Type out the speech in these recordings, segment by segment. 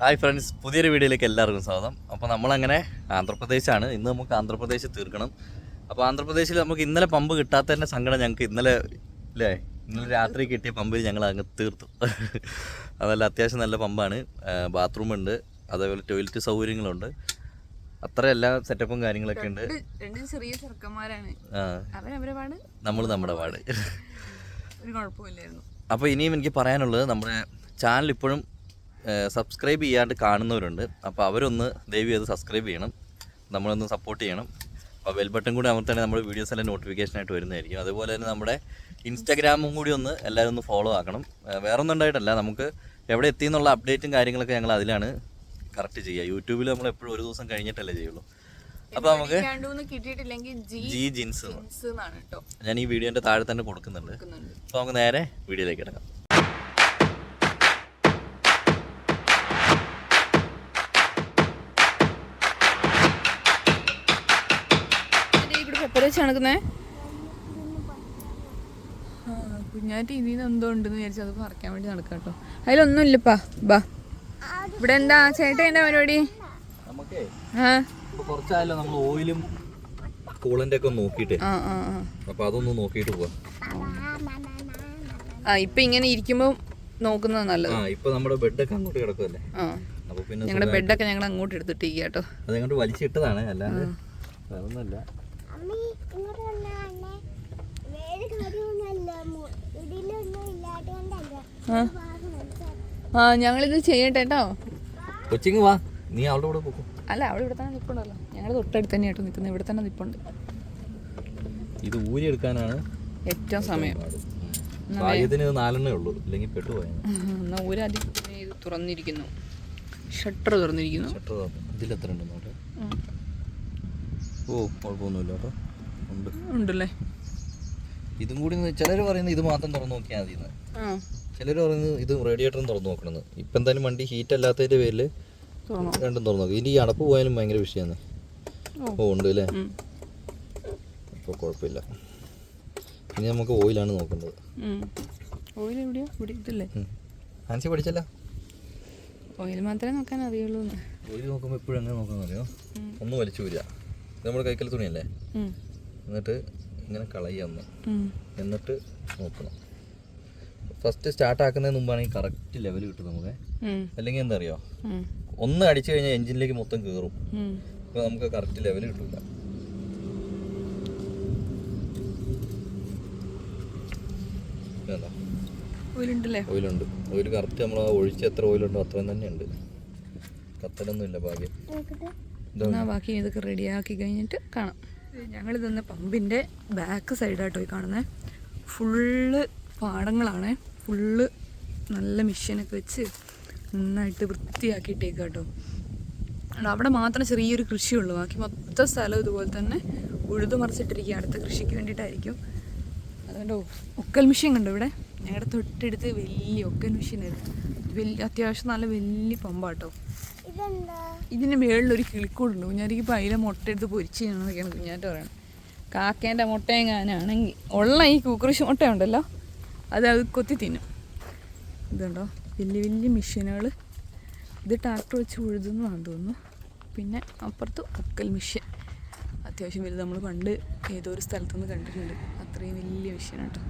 Hi friends പുതിയൊരു വീഡിയോയിലേക്ക് എല്ലാവർക്കും സ്വാഗതം. അപ്പോൾ നമ്മളങ്ങനെ ആന്ധ്രാപ്രദേശാണ്. ഇന്ന് നമുക്ക് ആന്ധ്രാപ്രദേശ് തീർക്കണം. അപ്പോൾ ആന്ധ്രാപ്രദേശിൽ നമുക്ക് ഇന്നലെ പമ്പ് കിട്ടാത്തതിന്റെ സങ്കടം ഞങ്ങൾക്ക് ഇന്നലെ അല്ലേ ഇന്നലെ രാത്രി കിട്ടിയ പമ്പിൽ ഞങ്ങൾ അങ്ങ് തീർത്തു. അതല്ല അത്യാവശ്യം നല്ല പമ്പാണ്. ബാത്റൂം ഉണ്ട്. അതേപോലെ ടോയ്ലറ്റ് സൗകര്യങ്ങളുണ്ട്. അത്ര എല്ലാ സെറ്റപ്പും കാര്യങ്ങളൊക്കെ ഉണ്ട്. രണ്ട് ചെറിയ ചെറുക്കന്മാരാണ്. നമ്മൾ നമ്മുടെ പാട്. അപ്പോൾ ഇനിയും എനിക്ക് പറയാനുള്ളത് നമ്മുടെ ചാനൽ ഇപ്പോഴും സബ്സ്ക്രൈബ് ചെയ്യാണ്ട് കാണുന്നവരുണ്ട്. അപ്പോൾ അവരൊന്ന് ദയവ് ചെയ്ത് സബ്സ്ക്രൈബ് ചെയ്യണം. നമ്മളൊന്ന് സപ്പോർട്ട് ചെയ്യണം. അപ്പോൾ ബെൽ ബട്ടൺ കൂടി അമർത്താണെങ്കിൽ നമ്മുടെ വീഡിയോസ് എല്ലാം നോട്ടിഫിക്കേഷൻ ആയിട്ട് വരുന്നതായിരിക്കും. അതുപോലെ തന്നെ നമ്മുടെ ഇൻസ്റ്റാഗ്രാമും കൂടി ഒന്ന് എല്ലാവരും ഒന്ന് ഫോളോ ആക്കണം. വേറെ ഒന്നും ഉണ്ടായിട്ടല്ല നമുക്ക് എവിടെ എത്തി എന്നുള്ള അപ്ഡേറ്റും കാര്യങ്ങളൊക്കെ ഞങ്ങൾ അതിലാണ് കറക്റ്റ് ചെയ്യുക. യൂട്യൂബിൽ നമ്മൾ എപ്പോഴും ഒരു ദിവസം കഴിഞ്ഞിട്ടല്ലേ ചെയ്യുള്ളൂ. അപ്പോൾ നമുക്ക് ജി ജിൻസ് ഞാൻ ഈ വീഡിയോന്റെ താഴെ തന്നെ കൊടുക്കുന്നുണ്ട്. അപ്പോൾ നമുക്ക് നേരെ വീഡിയോയിലേക്ക് കിടക്കാം. വെച്ച് നടക്കുന്നേ കുഞ്ഞാറ്റി ഇതിൽ എന്തോ ഉണ്ടെന്ന് വിചാരിച്ചു അത് പറിക്കാൻ വേണ്ടി നടക്കാം കേട്ടോ അതിലൊന്നും ഇല്ലപ്പാ ബാ ഇവിടെ എന്താ? ചേട്ടൻ എന്താ പരിപാടി? നമ്മൾ ഓയിലും കൂളന്റെ ഒക്കെ ആ ആ ആ. അപ്പൊ അതൊന്ന് നോക്കിയിട്ട് പോവാം. ആ ഇപ്പൊ ഇങ്ങനെ ഇരിക്കുമ്പോ നോക്കുന്നത് നല്ലത്. ആ ഇപ്പൊ നമ്മുടെ ബെഡൊക്കെ അങ്ങോട്ട് കിടക്കുമല്ലേ അപ്പൊ പിന്നെ ഞങ്ങളുടെ ബെഡൊക്കെ ഞങ്ങൾ അങ്ങോട്ട് എടുത്തിട്ട് കേട്ടോ അതങ്ങോട്ട് വലിച്ചിട്ടതാണ് അല്ലാതെ വേറൊന്നുമല്ല അമ്മി ഇങ്ങോട്ട് വന്നാ അണ്ണേ വേറെ കാര്യമൊന്നുമല്ല മു- ഇതിലൊന്നും ഇല്ലാത്തതുകൊണ്ടല്ല ആ. ഞങ്ങളിത് ചെയ്യട്ടെ കേട്ടോ കൊച്ചിങ് വാ. നീ അവളുടെ കൂടെ പോകും അല്ല അവിടെ ഇവിടെ തന്നെ നിൽപ്പുണ്ടല്ലോ ഞങ്ങൾ തൊട്ടടുത്ത് തന്നെ ആയിട്ട് നിൽക്കുന്നത് ഇവിടെ തന്നെ നിൽപ്പുണ്ട് ഇത് ഊരി എടുക്കാനാണ് ഏറ്റവും സമയം. ഭാഗ്യത്തിന് ഇത് നാലെണ്ണേ ഉള്ളൂ. ഇല്ലെങ്കിൽ പെട്ടുപോയാൽ എന്നാൽ ഊരാദ്യം ഇത് തുറന്നിരിക്കുന്നു. ഷട്ടർ തുറന്നിരിക്കുന്നു. ഷട്ടർ ഇതിലെത്ര ഉണ്ട് നോട്ടെ. ഓ കുഴപ്പമൊന്നുമില്ല കേട്ടോ ഉണ്ട്. ഉണ്ടല്ലേ? ഇതും കൂടി ചിലർ പറയുന്നത് ഇത് മാത്രം തുറന്നു നോക്കിയാൽ മതി ആ. ചിലർ പറയുന്നത് ഇത് റേഡിയേറ്ററും തുറന്നു നോക്കണമെന്ന് ഇപ്പം എന്തായാലും വണ്ടി ഹീറ്റ് അല്ലാത്തതിന്റെ പേരിൽ രണ്ടും തുറന്നു നോക്കും. ഇനി ഈ അടപ്പ് പോയാലും ഭയങ്കര വിഷയമാണ് ഓ. ഉണ്ട് അല്ലേ. അപ്പോൾ കുഴപ്പമില്ല. ഇനി നമുക്ക് ഓയിലാണ് നോക്കേണ്ടത്. ഓയിൽ എവിടെയോ? ഇവിടെ ഇതല്ലേ. ആൻസി പഠിച്ചല്ല? ഓയിൽ മാത്രമേ നോക്കാൻ അറിയുള്ളൂ. ഓയിൽ നോക്കുമ്പോൾ എപ്പോഴും എങ്ങനെ നോക്കാൻ അറിയോ? ഒന്ന് വലിച്ചു വരിക നമ്മുടെ കൈക്കൽ തുണിയല്ലേ? എന്നിട്ട് ഇങ്ങനെ കളയുക ഒന്ന്. എന്നിട്ട് നോക്കണം. ഫസ്റ്റ് സ്റ്റാർട്ട് ആക്കുന്നതിന് മുമ്പാണെങ്കിൽ കറക്റ്റ് ലെവൽ കിട്ടും നമുക്ക്. അല്ലെങ്കിൽ എന്താ അറിയോ ഒന്ന് അടിച്ചു കഴിഞ്ഞാൽ എഞ്ചിനിലേക്ക് മൊത്തം കയറും അപ്പൊ നമുക്ക് കറക്റ്റ് ലെവൽ കിട്ടില്ല ഓയിലുണ്ട്. ഓയിൽ കറക്റ്റ് നമ്മൾ ആ ഒഴിച്ച് എത്ര ഓയിലുണ്ടോ അത്രയും തന്നെ ഉണ്ട്. കത്തലൊന്നും ഇല്ല ഭാഗ്യം ഇതാ ബാക്കി ഇതൊക്കെ റെഡിയാക്കി കഴിഞ്ഞിട്ട് കാണാം. ഞങ്ങൾ ഇതൊന്ന് പമ്പിന്റെ ബാക്ക് സൈഡായിട്ട് പോയി കാണുന്നത് ഫുള്ള് പാടങ്ങളാണ്. ഫുള്ള് നല്ല മെഷീനൊക്കെ വെച്ച് നന്നായിട്ട് വൃത്തിയാക്കിയിട്ടേക്ക് കേട്ടോ അവിടെ മാത്രം ചെറിയൊരു കൃഷിയുള്ളൂ. ബാക്കി മൊത്തം സ്ഥലം ഇതുപോലെ തന്നെ ഉഴുതു മറിച്ചിട്ടിരിക്കുക അടുത്ത കൃഷിക്ക് വേണ്ടിയിട്ടായിരിക്കും. അതുകൊണ്ട് ഒക്കൽ മെഷീൻ കണ്ടു ഇവിടെ? ഞങ്ങളുടെ തൊട്ടടുത്ത് വലിയ ഒക്കൽ മെഷീനായിരുന്നു വലിയ അത്യാവശ്യം നല്ല വലിയ പമ്പാട്ടോ. മേളിൽ ഒരു കിളിക്കൂടുണ്ട്. കുഞ്ഞാരിക്ക് അതിലെ മുട്ട എടുത്ത് പൊരിച്ച് ചെയ്യണമെന്നൊക്കെയാണ് കുഞ്ഞാറ്റ പറയുന്നത്. കാക്കേന്റെ മുട്ടയെങ്ങാനാണെങ്കിൽ ഉള്ള ഈ കൂക്കുറിശ് മുട്ട ഉണ്ടല്ലോ അത് അത് കൊത്തി തിന്നും. ഇതുണ്ടോ? വലിയ വലിയ മെഷീനുകൾ ഇത് ട്രാക്ടർ വെച്ച് ഉഴുതുന്നതാണെന്ന് തോന്നുന്നു. പിന്നെ അപ്പുറത്ത് ഒക്കൽ മെഷീൻ അത്യാവശ്യം വലുത് നമ്മൾ പണ്ട് ഏതോ ഒരു സ്ഥലത്തുനിന്ന് കണ്ടിട്ടുണ്ട്. അത്രയും വലിയ മെഷീൻ കേട്ടോ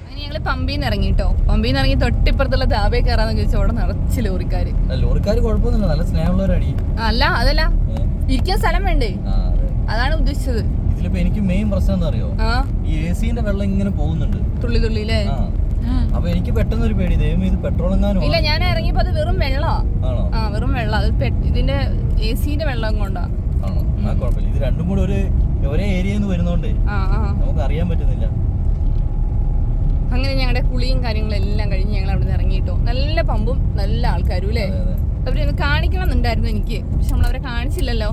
അങ്ങനെ ഞങ്ങൾ പമ്പിൽ നിന്ന് ഇറങ്ങി കേട്ടോ പമ്പിൽ നിന്ന് ഇറങ്ങി തൊട്ടിപ്പുറത്തുള്ള താപേ കയറാന്ന് ചോദിച്ചാൽ അവിടെ നിറച്ച് ലോറിക്കാർ ലോറിക്കാർ കുഴപ്പമൊന്നുമില്ല. നല്ല സ്നേഹമുള്ളവരടി. അല്ല അതല്ല. ഇരിക്കാൻ സ്ഥലം വേണ്ടേ? ആ അതാണ് ഉദ്ദേശിച്ചത്. ഇതിലിപ്പോ എനിക്ക് മെയിൻ പ്രശ്നം എന്താ അറിയോ ആ. ഈ എ സിന്റെ വെള്ളം ഇങ്ങനെ പോകുന്നുണ്ട്. തുള്ളി തുള്ളി അല്ലേ അപ്പൊ എനിക്ക് പെട്ടെന്ന് ഒരു പേടി ദൈവം ഇത് പെട്രോൾ എങ്ങാനും ഇല്ല ഞാൻ ഇറങ്ങിയപ്പോ അത് വെറും വെള്ളമാ ആ വെറും വെള്ളം. അത് ഇതിന്റെ എ സിന്റെ വെള്ളം കൊണ്ടാ. ആണോ? ആ കുഴപ്പമില്ല. ഇത് രണ്ടും കൂടെ ഒരു ഒരേ ഏരിയയിൽ നിന്ന് വരുന്നോണ്ട് നമുക്ക് അറിയാൻ പറ്റുന്നില്ല. അങ്ങനെ ഞങ്ങളുടെ കുളിയും കാര്യങ്ങളും എല്ലാം കഴിഞ്ഞ് ഞങ്ങൾ അവിടെ നിന്ന് ഇറങ്ങിയിട്ടോ നല്ല പമ്പും നല്ല ആൾക്കാരും അല്ലേ? അവരെ കാണിക്കണം എന്നുണ്ടായിരുന്നു എനിക്ക്. പക്ഷെ നമ്മൾ അവരെ കാണിച്ചില്ലല്ലോ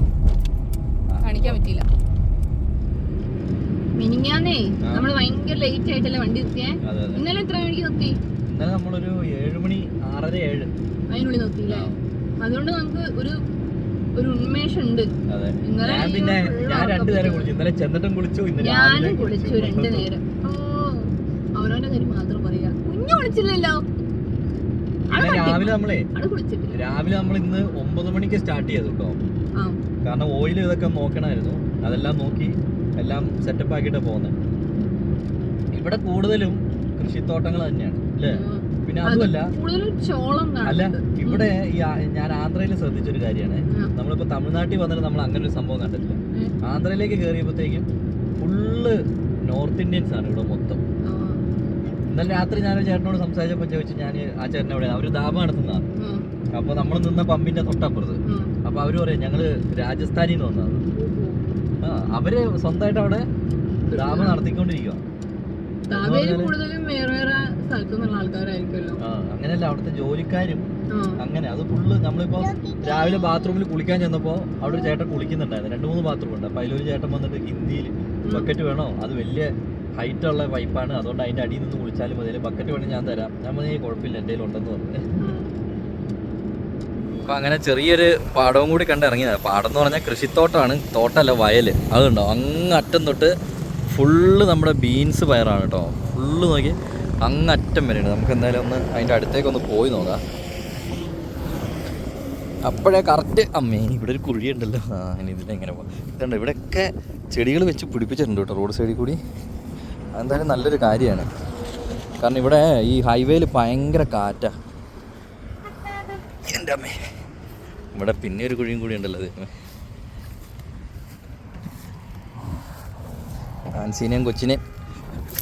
കാണിക്കാൻ പറ്റിയില്ല. മിനിങ്ങാന്നേ. നമ്മൾ നമ്മൾ ഭയങ്കര ലേറ്റ് ആയിട്ടല്ലേ വണ്ടി നിർത്തിയേ? ഇന്നലെ എത്ര മണിക്ക് നിർത്തി? ഇന്നലെ നമ്മളൊരു ഏഴ് മണി ആറര ഏഴ്. അതിനുള്ളിൽ നിർത്തിയില്ലേ അതുകൊണ്ട് നമുക്ക് ഒരു ഒരു ഉന്മേഷം ഉണ്ട് ഇന്നലെ പിന്നെ ഞാൻ രണ്ടു നേരം കുളിച്ചു. ഇന്നലെ ചെന്നിട്ടും കുളിച്ചു ഇന്നലെ ഞാനും കുളിച്ചു. രണ്ടു നേരം. ഓ അവനവന്റെ കാര്യം മാത്രം പറയാ. കുഞ്ഞു കുളിച്ചില്ലല്ലോ. രാവിലെ നമ്മളെ രാവിലെ നമ്മൾ ഇന്ന് ഒമ്പത് മണിക്ക് സ്റ്റാർട്ട് ചെയ്തു കേട്ടോ. കാരണം ഓയിൽ ഇതൊക്കെ നോക്കണമായിരുന്നു. അതെല്ലാം നോക്കി എല്ലാം സെറ്റപ്പ് ആക്കിയിട്ട് പോകുന്നത് ഇവിടെ കൂടുതലും കൃഷിത്തോട്ടങ്ങൾ തന്നെയാണ് അല്ലേ? പിന്നെ അതുമല്ല അല്ല ഇവിടെ ഈ ഞാൻ ആന്ധ്രയിൽ ശ്രദ്ധിച്ചൊരു കാര്യമാണ്. നമ്മളിപ്പോ തമിഴ്നാട്ടിൽ വന്നിട്ട് നമ്മൾ അങ്ങനെ ഒരു സംഭവം കണ്ടിട്ടില്ല. ആന്ധ്രയിലേക്ക് കയറിയപ്പോഴത്തേക്കും ഫുള്ള് നോർത്ത് ഇന്ത്യൻസ് ആണ് ഇവിടെ മൊത്തം. ഇന്നലെ രാത്രി ഞാൻ ചേട്ടനോട് സംസാരിച്ചപ്പോൾ ചോദിച്ചു ഞാൻ ആ ചേട്ടൻ അവിടെ അവർ ദാബ നടത്തുന്നതാണ് അപ്പൊ നമ്മൾ നിന്ന പമ്പിന്റെ തൊട്ടപ്പുറത്ത്. അപ്പൊ അവർ പറയാം ഞങ്ങൾ രാജസ്ഥാനിൽ നിന്ന് വന്നതാണ് അവർ സ്വന്തമായിട്ട് അവിടെ ഡാമ നടത്തിക്കൊണ്ടിരിക്കുക ആ അങ്ങനെയല്ല അവിടുത്തെ ജോലിക്കാരും അങ്ങനെ. അത് ഫുള്ള് നമ്മളിപ്പോ രാവിലെ ബാത്റൂമിൽ കുളിക്കാൻ ചെന്നപ്പോ അവിടെ ഒരു ചേട്ടൻ കുളിക്കുന്നുണ്ടായിരുന്നു. രണ്ട് മൂന്ന് ബാത്റൂം ഉണ്ട്. അപ്പൊ അതിലൊരു ചേട്ടൻ വന്നിട്ട് ഹിന്ദിയിൽ ബക്കറ്റ് വേണോ? അത് വലിയ ഹൈറ്റ് ഉള്ള പൈപ്പാണ് അതുകൊണ്ട് അതിന്റെ അടിയിൽ നിന്ന് കുളിച്ചാലും മതി ബക്കറ്റ് വേണമെങ്കിൽ ഞാൻ തരാം. ഞാൻ കുഴപ്പമില്ല. എന്റെ ഉണ്ടെന്ന് പറഞ്ഞു. അപ്പൊ അങ്ങനെ ചെറിയൊരു പാടവും കൂടി കണ്ട് ഇറങ്ങിയതാണ് പാടം എന്ന് പറഞ്ഞാൽ കൃഷിത്തോട്ടമാണ് തോട്ടമല്ല വയൽ അതുണ്ടോ അങ്ങ് അറ്റം തൊട്ട് ഫുള്ള് നമ്മുടെ ബീൻസ് പയറാണ് കേട്ടോ. ഫുള്ള് നോക്കി അങ്ങ് അറ്റം വരെയുണ്ട് നമുക്ക് എന്തായാലും ഒന്ന് അതിന്റെ അടുത്തേക്ക് ഒന്ന് പോയി നോക്കാം. അപ്പോഴേ കറക്റ്റ് അമ്മേ ഇവിടെ ഒരു കുഴി ഉണ്ടല്ലോ. ആ ഇനി ഇതിലെങ്ങനെ പോകാം ഇതുണ്ട്. ഇവിടെയൊക്കെ ചെടികൾ വെച്ച് പിടിപ്പിച്ചിട്ടുണ്ട് കേട്ടോ റോഡ് സൈഡിൽ കൂടി. അതെന്തായാലും നല്ലൊരു കാര്യമാണ്. കാരണം ഇവിടെ ഈ ഹൈവേയിൽ ഭയങ്കര കാറ്റാണ് എന്റെ അമ്മേ. ഇവിടെ പിന്നെ ഒരു കുഴിയും കൂടി ഉണ്ടല്ലോ ആൻസീനെയും കൊച്ചിനെയും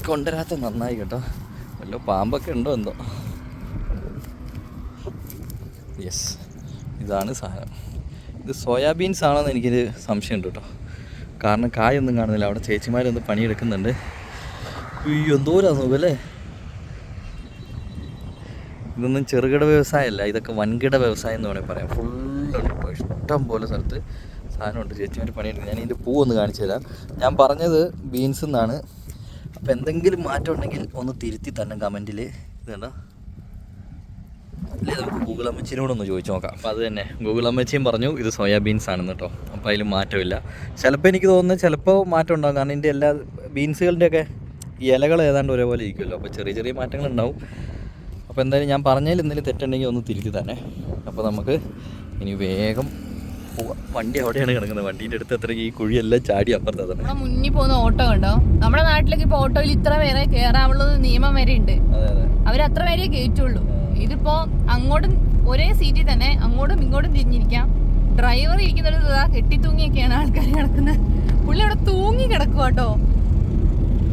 കൊണ്ടുവരാത്ത നന്നായി കേട്ടോ. വല്ല പാമ്പൊക്കെ ഉണ്ടോ എന്തോ. യെസ് ഇതാണ് സാധനം. ഇത് സോയാബീൻസ് ആണോന്ന് എനിക്കൊരു സംശയമുണ്ട് കേട്ടോ. കാരണം കായൊന്നും കാണുന്നില്ല. അവിടെ ചേച്ചിമാരൊന്ന് പണിയെടുക്കുന്നുണ്ട്. അയ്യോ എന്തോരാ അല്ലേ? ഇതൊന്നും ചെറുകിട വ്യവസായമല്ല. ഇതൊക്കെ വൻകിട വ്യവസായം എന്ന് വേണമെങ്കിൽ പറയാം. ഫുള്ളുണ്ട് ഇഷ്ടം പോലെ സ്ഥലത്ത് സാധനമുണ്ട്. ചേച്ചി ഒരു പണിയുണ്ട്. ഞാൻ ഇതിന്റെ പൂ ഒന്ന് കാണിച്ചു തരാം. ഞാൻ പറഞ്ഞത് ബീൻസ് എന്നാണ്. അപ്പോൾ എന്തെങ്കിലും മാറ്റം ഉണ്ടെങ്കിൽ ഒന്ന് തിരുത്തി തന്നെ കമന്റിൽ ഇത് കണ്ടോ? അല്ലേ നമുക്ക് ഗൂഗിൾ അമ്മച്ചിനോട് ഒന്ന് ചോദിച്ചു നോക്കാം. അപ്പോൾ അത് തന്നെ. ഗൂഗിൾ അമ്മച്ചിയും പറഞ്ഞു ഇത് സോയാബീൻസ് ആണെന്ന് കേട്ടോ. അപ്പോൾ അതിൽ മാറ്റമില്ല. ചിലപ്പോൾ എനിക്ക് തോന്നുന്നത് ചിലപ്പോൾ മാറ്റം ഉണ്ടാകും കാരണം ഇതിന്റെ എല്ലാ ബീൻസുകളുടെയൊക്കെ ഇലകൾ ഏതാണ്ട് ഒരേപോലെ ഇരിക്കുമല്ലോ. അപ്പോൾ ചെറിയ ചെറിയ മാറ്റങ്ങൾ ഉണ്ടാവും. അപ്പോൾ എന്തായാലും ഞാൻ പറഞ്ഞതിൽ എന്തെങ്കിലും തെറ്റുണ്ടെങ്കിൽ ഒന്ന് തിരുത്തി തന്നെ അപ്പോൾ നമുക്ക് ഇനി വേഗം വണ്ടി അവിടെയാണ് കിടക്കുന്നത്. വണ്ടിന്റെ അടുത്ത് അത്ര ഈ കുഴിയെല്ലാം ചാടി അപ്പുറത്ത് തന്നെ നമ്മുടെ മുന്നിൽ പോകുന്ന ഓട്ടോ ഉണ്ടോ നമ്മുടെ നാട്ടിലേക്ക് ഇപ്പൊ ഓട്ടോയിൽ ഇത്ര പേരെ കേറാവുള്ളത് നിയമം വരെ ഉണ്ട് അവർ അത്ര പേരെ കയറ്റുള്ളൂ ഇതിപ്പോ അങ്ങോട്ടും ഒരേ സീറ്റിൽ തന്നെ അങ്ങോട്ടും ഇങ്ങോട്ടും തിരിഞ്ഞിരിക്കാം. ഡ്രൈവർ ഇരിക്കുന്നിടത്ത് ഇതാ കെട്ടി തൂങ്ങിയൊക്കെയാണ് ആൾക്കാർ കിടക്കുന്നത് പുള്ളി അവിടെ തൂങ്ങി കിടക്കുക കേട്ടോ.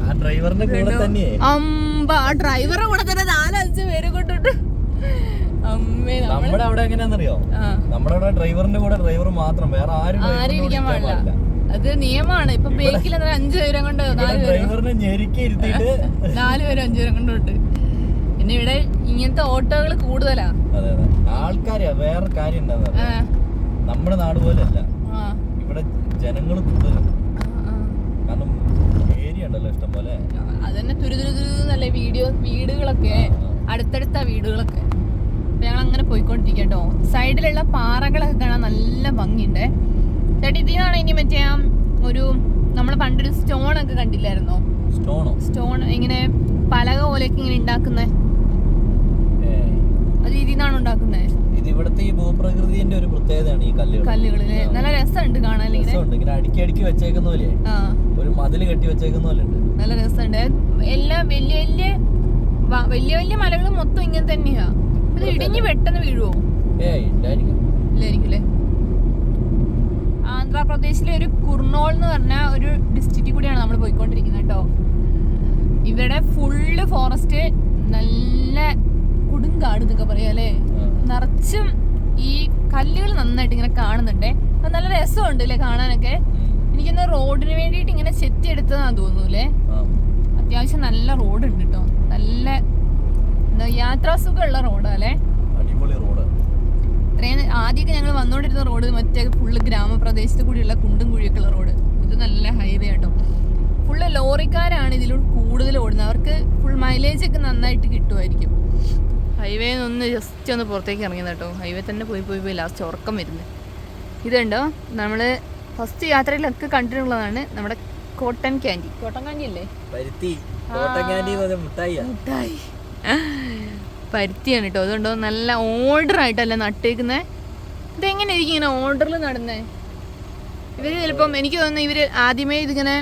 ആ ഡ്രൈവറിന്റെ കൂടെ തന്നെ അമ്പ ആ ഡ്രൈവറെ കൂടെ തന്നെ നാലഞ്ച് പേര് കൊണ്ടിട്ട് നമ്മുടെ അവിടെ എങ്ങനെയാണെന്നറിയോ? നമ്മുടെ അവിടെ ഡ്രൈവറിന്റെ കൂടെ ഡ്രൈവർ മാത്രം വേറെ ആരും ആരും ഇരിക്കാൻ പാടില്ല. അത് നിയമമാണ് ഇപ്പൊ ബേക്കിൽ എന്താ അഞ്ചു പേരും കൊണ്ട് ഡ്രൈവറിനെ ഞെരുക്കി ഇരുത്തിയിട്ട് നാല് പേരും അഞ്ചു പേരും കൊണ്ടുണ്ട് പിന്നെ ഇവിടെ ഇങ്ങനത്തെ ഓട്ടോകൾ കൂടുതലാ. അതെ അതെ. ആൾക്കാര് വേറെ കാര്യം നമ്മുടെ നാട് പോലെ അല്ല. ഇവിടെ ജനങ്ങൾ കൂടുതലാണ്. കാരണം ഏരിയ ഉണ്ടല്ലോ ഇഷ്ടം പോലെ അതന്നെ തുരുതുരുന്നല്ലേ വീഡിയോ വീടുകളൊക്കെ. അടുത്തടുത്ത വീടുകളൊക്കെ. ഞങ്ങൾ അങ്ങനെ പോയിക്കൊണ്ടിരിക്കുക കേട്ടോ സൈഡിലുള്ള പാറകളൊക്കെ കാണാൻ നല്ല ഭംഗിയുണ്ട്. ചേട്ടി ഇതിനാണ് ഇനി മറ്റേ ഒരു നമ്മൾ പണ്ടൊരു സ്റ്റോൺ ഒക്കെ കണ്ടില്ലായിരുന്നോ? സ്റ്റോണോ? സ്റ്റോൺ ഇങ്ങനെ പലക പോലെയൊക്കെ ഇങ്ങനെ ഉണ്ടാക്കുന്നേ? അത് ഇതിന്നാണ് ഉണ്ടാക്കുന്നേ? ഉണ്ടാക്കുന്നത് ഇത് ഇവിടുത്തെ ഈ ഭൂപ്രകൃതിന്റെ ഒരു പ്രത്യേകതയാണ് ഈ കല്ലുകൾ. കല്ലുകളിൽ നല്ല രസമുണ്ട് കാണാൻ രസമുണ്ട്. ഇങ്ങനെ അടുക്കി അടുക്കി വെച്ചേക്കുന്ന പോലെ ഒരു മതിൽ കെട്ടി വെച്ചേക്കുന്ന പോലെ ഉണ്ട്. നല്ല രസമുണ്ട്. എല്ലാ വലിയ വലിയ വലിയ വലിയ മലകൾ മൊത്തം ഇങ്ങനെ തന്നെയാ. ഇത് ഇടിഞ്ഞ് പെട്ടെന്ന് വീഴുവോ? ഇല്ലായിരിക്കും. ആന്ധ്രാപ്രദേശിലെ ഒരു കുർണോൾ എന്ന് പറഞ്ഞ ഒരു ഡിസ്ട്രിക്റ്റിൽ കൂടിയാണ് നമ്മൾ പോയിക്കൊണ്ടിരിക്കുന്നത് കേട്ടോ. ഇവിടെ ഫുള്ള് ഫോറസ്റ്റ് നല്ല കൊടുങ്കാട് എന്നൊക്കെ പറയാ അല്ലേ. നിറച്ചും ഈ കല്ലുകൾ നന്നായിട്ട് ഇങ്ങനെ കാണുന്നുണ്ടേ. അത് നല്ല രസമുണ്ട് അല്ലേ കാണാനൊക്കെ. എനിക്കൊന്ന് റോഡിന് വേണ്ടിയിട്ട് ഇങ്ങനെ ചെത്തി എടുത്തതാന്ന് തോന്നൂലേ. അത്യാവശ്യം നല്ല റോഡ് ഉണ്ട് കേട്ടോ. നല്ല എന്താ യാത്രാസുഖമുള്ള റോഡാ അല്ലേ? അടിപൊളി റോഡ്. ഇത്രയും ആദ്യമൊക്കെ ഞങ്ങൾ വന്നുകൊണ്ടിരുന്ന റോഡ് മറ്റേ ഫുള്ള് ഗ്രാമപ്രദേശത്ത് കൂടിയുള്ള കുണ്ടും കുഴിയൊക്കെയുള്ള റോഡ്. ഇത് നല്ല ഹൈവേ ആട്ടോ. ഫുള്ള് ലോറിക്കാരാണ് ഇതിലൂടെ കൂടുതൽ ഓടുന്നത്. അവർക്ക് ഫുൾ മൈലേജ് ഒക്കെ നന്നായിട്ട് കിട്ടുമായിരിക്കും. ഹൈവേ ഒന്ന് ജസ്റ്റ് ഒന്ന് പുറത്തേക്ക് ഇറങ്ങിയത് കേട്ടോ ഹൈവേ തന്നെ പോയി പോയി പോയി ലാസ്റ്റ് ഉറക്കം വരുന്നത് ഇതുണ്ടോ? നമ്മൾ ഫസ്റ്റ് യാത്രയിലൊക്കെ കണ്ടിട്ടുള്ളതാണ് നമ്മുടെ കോട്ടൺ ക്യാൻഡി കോട്ടൺ ക്യാൻഡി അല്ലേ മുട്ടായി. പരുത്തിയാണ് കേട്ടോ അതുകൊണ്ടോ നല്ല ഓർഡർ ആയിട്ടല്ല നട്ടേക്കുന്നത് ഇതെങ്ങനെ ഇരിക്കും ഇങ്ങനെ ഓർഡറിൽ നടന്നേ? ഇവർ ചിലപ്പം എനിക്ക് തോന്നുന്നു ഇവർ ആദ്യമേ ഇതിങ്ങനെ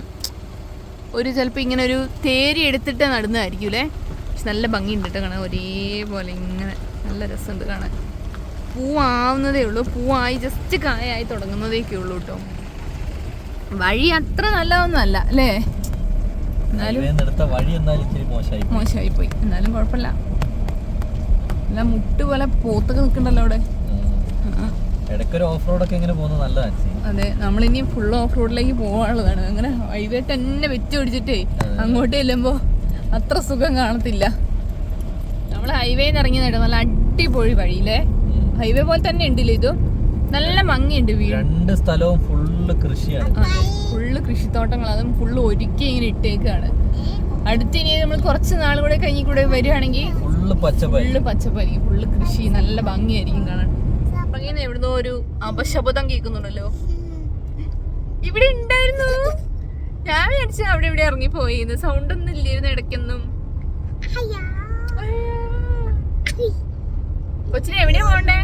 ഒരു ചിലപ്പോൾ ഇങ്ങനെ ഒരു തേരി എടുത്തിട്ട് നടന്നതായിരിക്കും അല്ലേ? പക്ഷെ നല്ല ഭംഗിയുണ്ട് കേട്ടോ കാണാൻ. ഒരേപോലെ ഇങ്ങനെ നല്ല രസമുണ്ട് കാണാൻ. പൂവാവുന്നതേ ഉള്ളൂ. പൂവായി ജസ്റ്റ് കായായി തുടങ്ങുന്നതേക്കേ ഉള്ളൂ കേട്ടോ വഴി അത്ര നല്ലതൊന്നുമല്ല അല്ലേ എന്നാലും ഹൈവേന്ന് എടുത്ത വഴി എന്തായാലും ഇച്ചിരി മോശമായി പോയി. എന്നാലും കുഴപ്പമില്ല. അല്ല മുട്ട് പോലെ പോത്തൊക്കെ നിൽക്കണ്ടല്ലോ അവിടെ. ഇടയ്ക്കൊരു ഓഫ് റോഡൊക്കെ ഇങ്ങനെ പോകുന്നത് നല്ലതാണ് അതെ നമ്മളിനി ഫുൾ ഓഫ് റോഡിലേക്ക് പോകാനുള്ളതാണ്. അങ്ങനെ ഹൈവേ തന്നെ വെച്ച് പിടിച്ചിട്ടേ അങ്ങോട്ട് ചെല്ലുമ്പോൾ അത്ര സുഖം കാണത്തില്ല. നമ്മൾ ഹൈവേന്ന് ഇറങ്ങിയതായിട്ട് നല്ല അടിപൊളി വഴിയില്ലേ? ഹൈവേ പോലെ തന്നെ ഉണ്ടല്ലേ ഇതും? നല്ല മങ്ങിയുണ്ട് വീട്. രണ്ട് സ്ഥലവും ഫുള്ള് കൃഷിയാണ്. ഫുള്ള് കൃഷിത്തോട്ടങ്ങൾ. അതും ഫുള്ള് ഒരുക്കി ഇങ്ങനെ ഇട്ടേക്കാണ്. അടുത്തിനി നമ്മൾ കുറച്ച് നാൾ കൂടെ കഴിഞ്ഞ് കൂടെ വരികയാണെങ്കിൽ ഫുള്ള് പച്ചപ്പായി. ഫുള്ള് പച്ചപ്പായിരിക്കും ഫുള്ള് കൃഷി. നല്ല ഭംഗിയായിരിക്കും കാണാൻ. പുറകിന്ന് എവിടുന്നോ ഒരു അപശബ്ദം കേൾക്കുന്നുണ്ടല്ലോ. ഇവിടെ ഉണ്ടായിരുന്നു. ഞാൻ വിചാരിച്ച അവിടെ ഇവിടെ ഇറങ്ങിപ്പോയി. സൗണ്ട് ഒന്നും ഇല്ലായിരുന്നു ഇടയ്ക്കൊന്നും. അയ്യാ. കൊച്ചിനെ എവിടെയാ പോണ്ടേ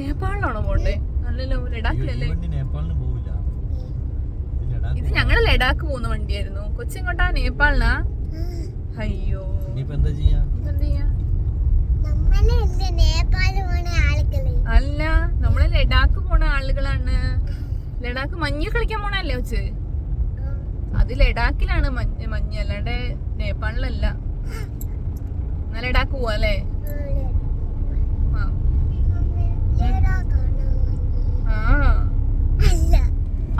നേപ്പാളിലാണോ പോണ്ടേ? അല്ലല്ലോ ലഡാക്കിലല്ലേ? വണ്ടി നേപ്പാളിന് പോവില്ല. ഇത് ഇത് ഞങ്ങൾ ലഡാക്ക് പോകുന്ന വണ്ടിയായിരുന്നു. കൊച്ചിങ്ങോട്ടാ നേപ്പാളിനാ? അയ്യോ. എന്താ ചെയ്യാ? അല്ല നമ്മൾ ലഡാക്ക് പോണ ആളുകളാണ്. ലഡാക്ക് മഞ്ഞ് കളിക്കാൻ പോണല്ലേ വെച്ച് അത് ലഡാക്കിലാണ് മഞ്ഞ് മഞ്ഞ് അല്ലാണ്ട് നേപ്പാളിലല്ല. എന്നാ ലഡാക്ക് പോവാ അല്ലേ ആ. ആ അല്ല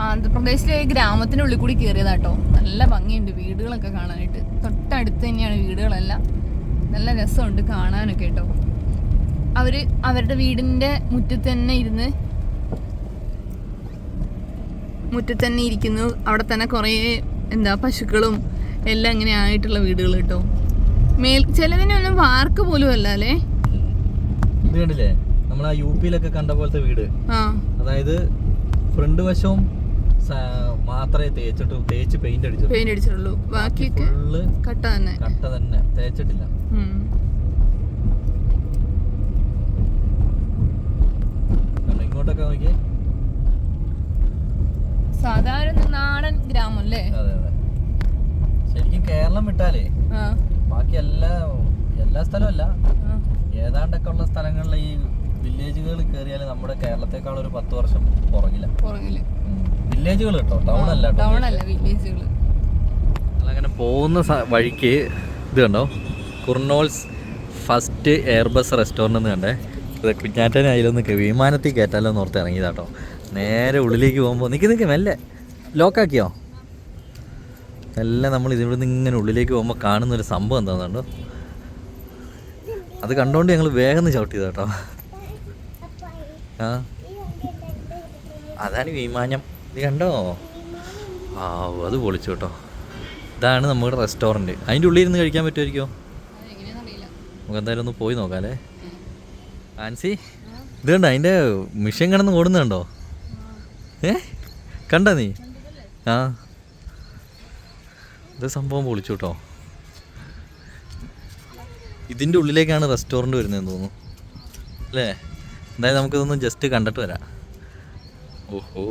ആന്ധ്രാപ്രദേശിലെ ഗ്രാമത്തിന്റെ ഉള്ളിൽ കൂടി കയറിയതാട്ടോ നല്ല ഭംഗിയുണ്ട് വീടുകളൊക്കെ കാണാനായിട്ട്. തൊട്ടടുത്ത് തന്നെയാണ് വീടുകളെല്ലാം. നല്ല രസമുണ്ട് കാണാനൊക്കെ കേട്ടോ. അവർ അവരുടെ വീടിന്റെ മുറ്റത്ത് തന്നെ ഇരുന്ന് മുറ്റത്ത് തന്നെ ഇരിക്കുന്നു. അവിടെ തന്നെ കുറേ എന്താ പശുക്കളും എല്ലാം ഇങ്ങനെ ആയിട്ടുള്ള വീടുകൾ കേട്ടോ. മേൽ ചിലതിനൊന്നും വാർക്ക് പോലും അല്ല അല്ലേ? ആ യു പിയിലൊക്കെ കണ്ട പോലത്തെ വീട്. അതായത് ഫ്രണ്ട് വശവും മാത്രമേ തേച്ചിട്ട് തേച്ച് പെയിന്റ് അടിച്ചു പെയിന്റ് അടിച്ചിട്ടുള്ളൂ. ബാക്കിയൊക്കെ കട്ട തന്നെ. കട്ട തന്നെ. തേച്ചിട്ടില്ല. ഇങ്ങോട്ടൊക്കെ നോക്കിയേ. സാധാരണ നാടൻ ഗ്രാമം അല്ലേ ശരിക്കും കേരളം വിട്ടാലേ ബാക്കി എല്ലാ എല്ലാ ആ. ഏതാണ്ടൊക്കെ ഉള്ള സ്ഥലങ്ങളിൽ ഈ വില്ലേജുകൾ കയറിയാൽ നമ്മുടെ കേരളത്തെക്കാൾ ഒരു പത്ത് വർഷം പുറകില്ല പുറകില്ല വില്ലേജുകൾ കേട്ടോ ടൗൺ അല്ല. ടൗൺ അല്ല വില്ലേജുകൾ അങ്ങനെ പോകുന്ന വഴിക്ക് ഇത് കണ്ടോ? കുർണോൾസ് ഫസ്റ്റ് എയർബസ് റെസ്റ്റോറന്റ് എന്ന് കണ്ടേ. ഇത് കുഞ്ഞാറ്റനെ അതിലൊന്ന് വിമാനത്തിൽ കയറ്റാലോ എന്ന് ഓർത്ത് ഇറങ്ങിയതാട്ടോ. നേരെ ഉള്ളിലേക്ക് പോകുമ്പോൾ നിൽക്കി നിൽക്കി മെല്ലെ. ലോക്കാക്കിയോ? എല്ലാം നമ്മൾ ഇതിവിടെ നിന്ന് ഇങ്ങനെ ഉള്ളിലേക്ക് പോകുമ്പോൾ കാണുന്നൊരു സംഭവം എന്താണെന്നുണ്ടോ അത് കണ്ടുകൊണ്ട് ഞങ്ങൾ വേഗം ഷൗട്ട് ചെയ്തു കേട്ടോ ആ? അതാണ് വിമാനം. ഇത് കണ്ടോ? ആ അത് പൊളിച്ചു കേട്ടോ. ഇതാണ് നമ്മുടെ റെസ്റ്റോറന്റ്. അതിന്റെ ഉള്ളിൽ ഇരുന്ന് കഴിക്കാൻ പറ്റുമായിരിക്കുമോ? നമുക്ക് എന്തായാലും ഒന്ന് പോയി നോക്കാം അല്ലേ? ആൻസി ഇത് കണ്ടോ? അതിന്റെ മിഷൻ കിടന്ന് ഓടുന്നുണ്ടോ ഏ? കണ്ട നീ? ആ. ഇത് സംഭവം പൊളിച്ചു കേട്ടോ. ഇതിന്റെ ഉള്ളിലേക്കാണ് റെസ്റ്റോറന്റ് വരുന്നതെന്ന് തോന്നുന്നു. അല്ലേ? എന്തായാലും നമുക്കിതൊന്ന് ജസ്റ്റ് കണ്ടിട്ട് വരാം. ഓഹോ.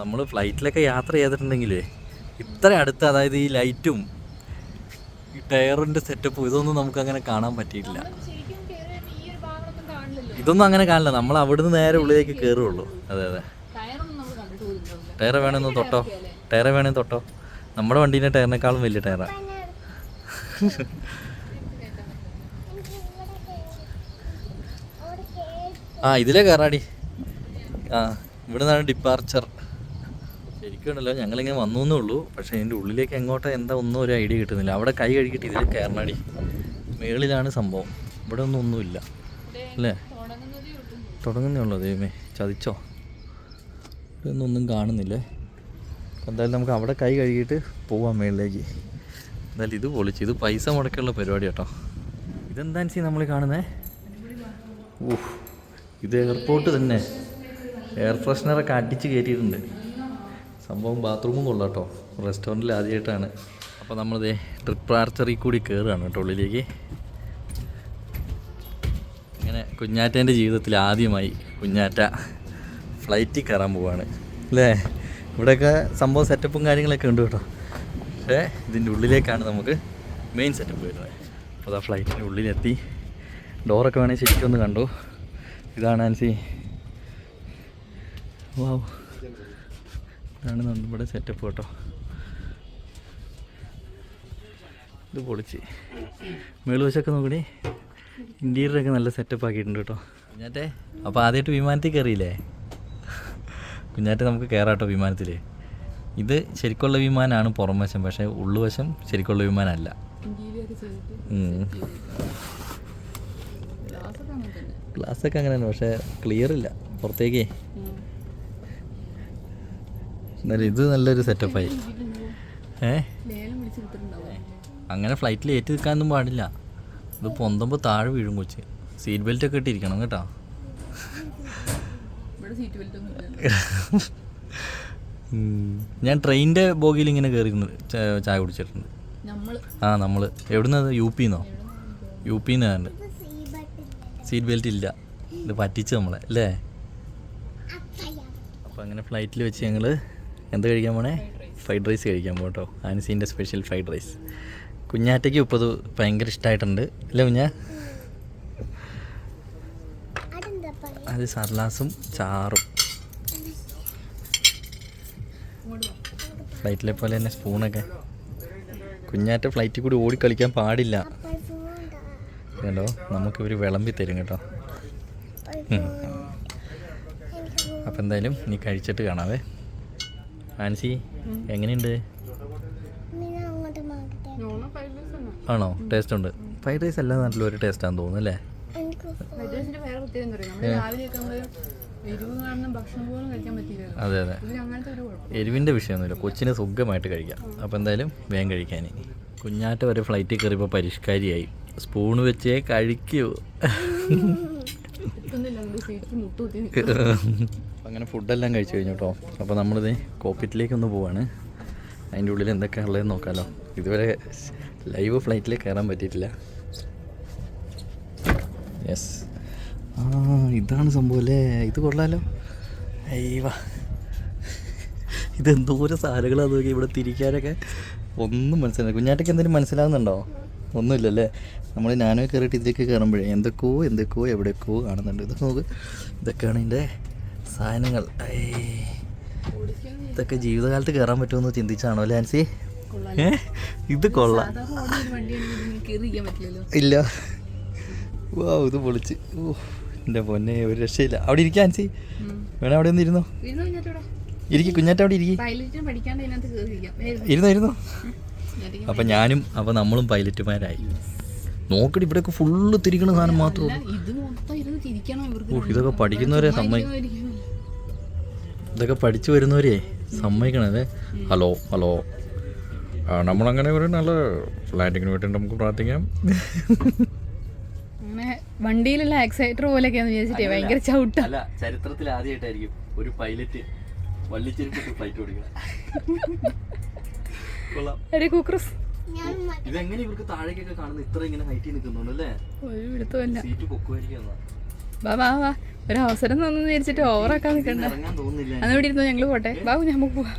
നമ്മൾ ഫ്ലൈറ്റിലൊക്കെ യാത്ര ചെയ്തിട്ടുണ്ടെങ്കിലേ ഇത്ര അടുത്ത് അതായത് ഈ ലൈറ്റും ഈ ടയറിന്റെ സെറ്റപ്പും ഇതൊന്നും നമുക്ക് അങ്ങനെ കാണാൻ പറ്റിയിട്ടില്ല. ഇതൊന്നും അങ്ങനെ കാണില്ല നമ്മൾ അവിടുന്ന് നേരെ ഉള്ളിലേക്ക് കയറുള്ളൂ അതെ അതെ. ടയർ വേണമെന്ന് തൊട്ടോ? ടയർ വേണമെന്ന് തൊട്ടോ? നമ്മുടെ വണ്ടീന്റെ ടയറിനേക്കാളും വലിയ ടയറാണ് ആ ഇതിലേ കയറാടി ആ ഇവിടെ നിന്നാണ് ഡിപ്പാർച്ചർ ശരിക്കുണ്ടല്ലോ ഞങ്ങളിങ്ങനെ വന്നു എന്നേ ഉള്ളൂ. പക്ഷേ എന്റെ ഉള്ളിലേക്ക് എങ്ങോട്ടാ എന്താ ഒന്നും ഒരു ഐഡിയ കിട്ടുന്നില്ല. അവിടെ കൈ കഴുകിയിട്ട് ഇതിൽ കയറണടി മേളിലാണ് സംഭവം. ഇവിടെ ഒന്നും ഒന്നുമില്ല. അല്ലേ? തുടങ്ങുന്നേ ഉള്ളൂ ദൈവമേ. ചതിച്ചോ? ഇതൊന്നും ഒന്നും കാണുന്നില്ലേ? എന്തായാലും നമുക്ക് അവിടെ കൈ കഴുകിയിട്ട് പോവാം മേളിലേക്ക്. എന്തായാലും ഇത് പൊളിച്ച് ഇത് പൈസ മുടക്കിയുള്ള പരിപാടി കേട്ടോ. ഇതെന്താ നമ്മൾ കാണുന്നേ? ഊഹ് ഇത് എയർപോർട്ട് തന്നെ. എയർ ഫ്രഷ്നറൊക്കെ അടിച്ച് കയറ്റിയിട്ടുണ്ട്. സംഭവം ബാത്റൂമും കൊള്ളാം കേട്ടോ. റെസ്റ്റോറന്റിൽ ആദ്യമായിട്ടാണ്. അപ്പോൾ നമ്മളിത് ട്രിപ്പ് ആർച്ചറി കൂടി കയറുകയാണ് കേട്ടോ ഉള്ളിലേക്ക്. ഇങ്ങനെ കുഞ്ഞാറ്റേന്റെ ജീവിതത്തിൽ ആദ്യമായി കുഞ്ഞാറ്റ ഫ്ലൈറ്റിൽ കയറാൻ പോവാണ്. അല്ലേ? ഇവിടെയൊക്കെ സംഭവം സെറ്റപ്പും കാര്യങ്ങളൊക്കെ ഉണ്ട് കേട്ടോ. പക്ഷേ ഇതിന്റെ ഉള്ളിലേക്കാണ് നമുക്ക് മെയിൻ സെറ്റപ്പ് വരുന്നത്. അപ്പോൾ ആ ഫ്ലൈറ്റിന്റെ ഉള്ളിലെത്തി. ഡോറൊക്കെ വേണമെങ്കിൽ ശരിക്കും ഒന്ന് കണ്ടു. ഇതാണ് ആൻസി. വാവ് ഇതാണ് നമ്മുടെ സെറ്റപ്പ് കേട്ടോ. ഇത് പൊളിച്ച്. മേളുവശമൊക്കെ നോക്കണേ. ഇന്റീരിയറൊക്കെ നല്ല സെറ്റപ്പ് ആക്കിയിട്ടുണ്ട് കേട്ടോ. കുഞ്ഞാറ്റെ അപ്പോൾ ആദ്യമായിട്ട് വിമാനത്തിൽ കയറിയില്ലേ? കുഞ്ഞാറ്റെ നമുക്ക് കയറാം കേട്ടോ വിമാനത്തിൽ ഇത് ശരിക്കുള്ള വിമാനമാണ് പുറം വശം പക്ഷേ ഉള്ളുവശം ശരിക്കുള്ള വിമാനമല്ല. ഗ്ലാസ്സൊക്കെ അങ്ങനെ തന്നെ പക്ഷേ ക്ലിയർ ഇല്ല. പുറത്തേക്കേ. എന്നാലും ഇത് നല്ലൊരു സെറ്റപ്പായി ഏ? അങ്ങനെ ഫ്ലൈറ്റിൽ ഏറ്റു നിൽക്കാനൊന്നും പാടില്ല. ഇത് പൊന്തുമ്പോൾ താഴെ വീഴും കൊച്ച്. സീറ്റ് ബെൽറ്റ് ഒക്കെ ഇട്ടിരിക്കണം കേട്ടോ. ഞാൻ ട്രെയിനിന്റെ ബോഗിയിൽ ഇങ്ങനെ കയറി ചായ കുടിച്ചിട്ടുണ്ട്. ആ നമ്മൾ എവിടുന്നത്? യു പിന്നോ യു പിന്ന് കണ്ട് സീ ബട്ടില്ല സീറ്റ് ബെൽറ്റ് ഇല്ല. ഇത് പറ്റിച്ച് നമ്മളെ അല്ലേ? അപ്പോൾ അങ്ങനെ ഫ്ലൈറ്റിൽ വെച്ച് ഞങ്ങൾ എന്ത് കഴിക്കാൻ പോണേ? ഫ്രൈഡ് റൈസ് കഴിക്കാൻ പോട്ടോ ആൻസീന്റെ സ്പെഷ്യൽ ഫ്രൈഡ് റൈസ് കുഞ്ഞാറ്റയ്ക്ക് ഇപ്പോൾ അത് ഭയങ്കര ഇഷ്ടമായിട്ടുണ്ട് അല്ലേ കുഞ്ഞാ? അത് സർലാസും ചാറും. ഫ്ലൈറ്റിലെ പോലെ തന്നെ സ്പൂണൊക്കെ കുഞ്ഞാറ്റ ഫ്ലൈറ്റിൽ കൂടി ഓടിക്കളിക്കാൻ പാടില്ല. കേട്ടോ നമുക്ക് ഇവർ വിളമ്പി തരും കേട്ടോ. അപ്പം എന്തായാലും നീ കഴിച്ചിട്ട് കാണാവേ. ആൻസി എങ്ങനെയുണ്ട്? ആണോ? ടേസ്റ്റ് ഉണ്ട്. ഫ്രൈഡ് റൈസ് എല്ലാ നാട്ടിലും ഒരു ടേസ്റ്റാന്ന് തോന്നുന്നു അല്ലേ? അതെ അതെ. എരിവിന്റെ വിഷയമൊന്നുമില്ല. കൊച്ചിന് സുഖമായിട്ട് കഴിക്കാം. അപ്പോൾ എന്തായാലും വേഗം കഴിക്കാൻ കുഞ്ഞാറ്റ വരെ ഫ്ലൈറ്റിൽ കയറിയപ്പോൾ പരിഷ്കാരിയായി. സ്പൂൺ വെച്ചേ കഴിക്കൂ. അങ്ങനെ ഫുഡെല്ലാം കഴിച്ചു കഴിഞ്ഞു കേട്ടോ അപ്പോൾ നമ്മളിത് കോപ്പിറ്റിലേക്കൊന്ന് പോവാണ്. അതിന്റെ ഉള്ളിൽ എന്തൊക്കെയാണ് ഉള്ളതെന്ന് നോക്കാമല്ലോ ഇതുവരെ ലൈവ് ഫ്ലൈറ്റിൽ കയറാൻ പറ്റിയിട്ടില്ല. യെസ് ആ ഇതാണ് സംഭവം അല്ലേ? ഇത് കൊള്ളാലോ. അയ്യവാ. ഇതെന്തോരം സാധനങ്ങളാണ് നോക്കി ഇവിടെ തിരിക്കാനൊക്കെ. ഒന്നും മനസ്സിലായി കുഞ്ഞാറ്റയ്ക്ക് എന്തെങ്കിലും മനസ്സിലാകുന്നുണ്ടോ ഒന്നുമില്ലല്ലേ? നമ്മൾ നാനോ കയറിയിട്ട് ഇതിലേക്ക് കയറുമ്പോഴേ എന്തൊക്കെയോ എന്തൊക്കെയോ എവിടെക്കോ കാണുന്നുണ്ട് ഇതൊക്കെ നോക്ക്. ഇതൊക്കെയാണ് ഇതിന്റെ സാധനങ്ങൾ. ഇതൊക്കെ ജീവിതകാലത്ത് കയറാൻ പറ്റുമെന്ന് ചിന്തിച്ചാണോ ലാൻസി? ഇത് കൊള്ളാം. ഇല്ല. വാ ഇത് പൊളിച്ച്. ഓ എന്റെ പൊന്നെ ഒരു രക്ഷയില്ല. അവിടെ ഇരിക്കാൻ ആൻസി വേണേ അവിടെ ഒന്ന് ഇരുന്നോ? ഇരിക്കും കുഞ്ഞാറ്റ അവിടെ ഇരിക്കും. ഇരുന്നോ ഇരുന്നോ? അപ്പം ഞാനും അപ്പം നമ്മളും പൈലറ്റുമാരായി. നോക്കടി ഇവിടെയൊക്കെ ഫുള്ള് തിരിക്കണ സാധനം മാത്രം ഓ ഇതൊക്കെ പഠിക്കുന്നവരെ സമ്മതി ഇതൊക്കെ പഠിച്ചു വരുന്നവരെ സമ്മതിക്കണേ ഹലോ ഹലോ. നമ്മളങ്ങനെ ഒരു നല്ല ലാൻഡിങ്ങിന് വേണ്ടി നമുക്ക് പ്രാർത്ഥിക്കാം. വണ്ടിയിലുള്ള ആക്സൈറ്റർ പോലെയൊക്കെയാന്ന് വിചാരിച്ചിട്ടേ ഭയങ്കര ചവിട്ട. അല്ല ചരിത്രത്തിൽ ആദ്യമായിട്ടായിരിക്കും ഒരു പൈലറ്റ് വള്ളിച്ചെരുപ്പിട്ട് ഫ്ലൈറ്റ് ഓടിക്കണം. കുക്രസ് മ- ഇതെങ്ങനെ ഇവർക്ക് താഴേക്കൊക്കെ കാണുന്നത് ഇത്ര ഇങ്ങനെ ഹൈറ്റിൽ നിൽക്കുന്നുണ്ടല്ലേ സീറ്റ് പൊക്കുമായിരിക്കും ബാ വാ വാ ഒരു അവസരം തന്നു വിചാരിച്ചിട്ട് ഓവറാക്കാൻ നിൽക്കണ്ട. ഇവിടെ ഇരുന്നോ? ഞങ്ങൾ പോട്ടെ. ബാബു നമുക്ക് പോവാ.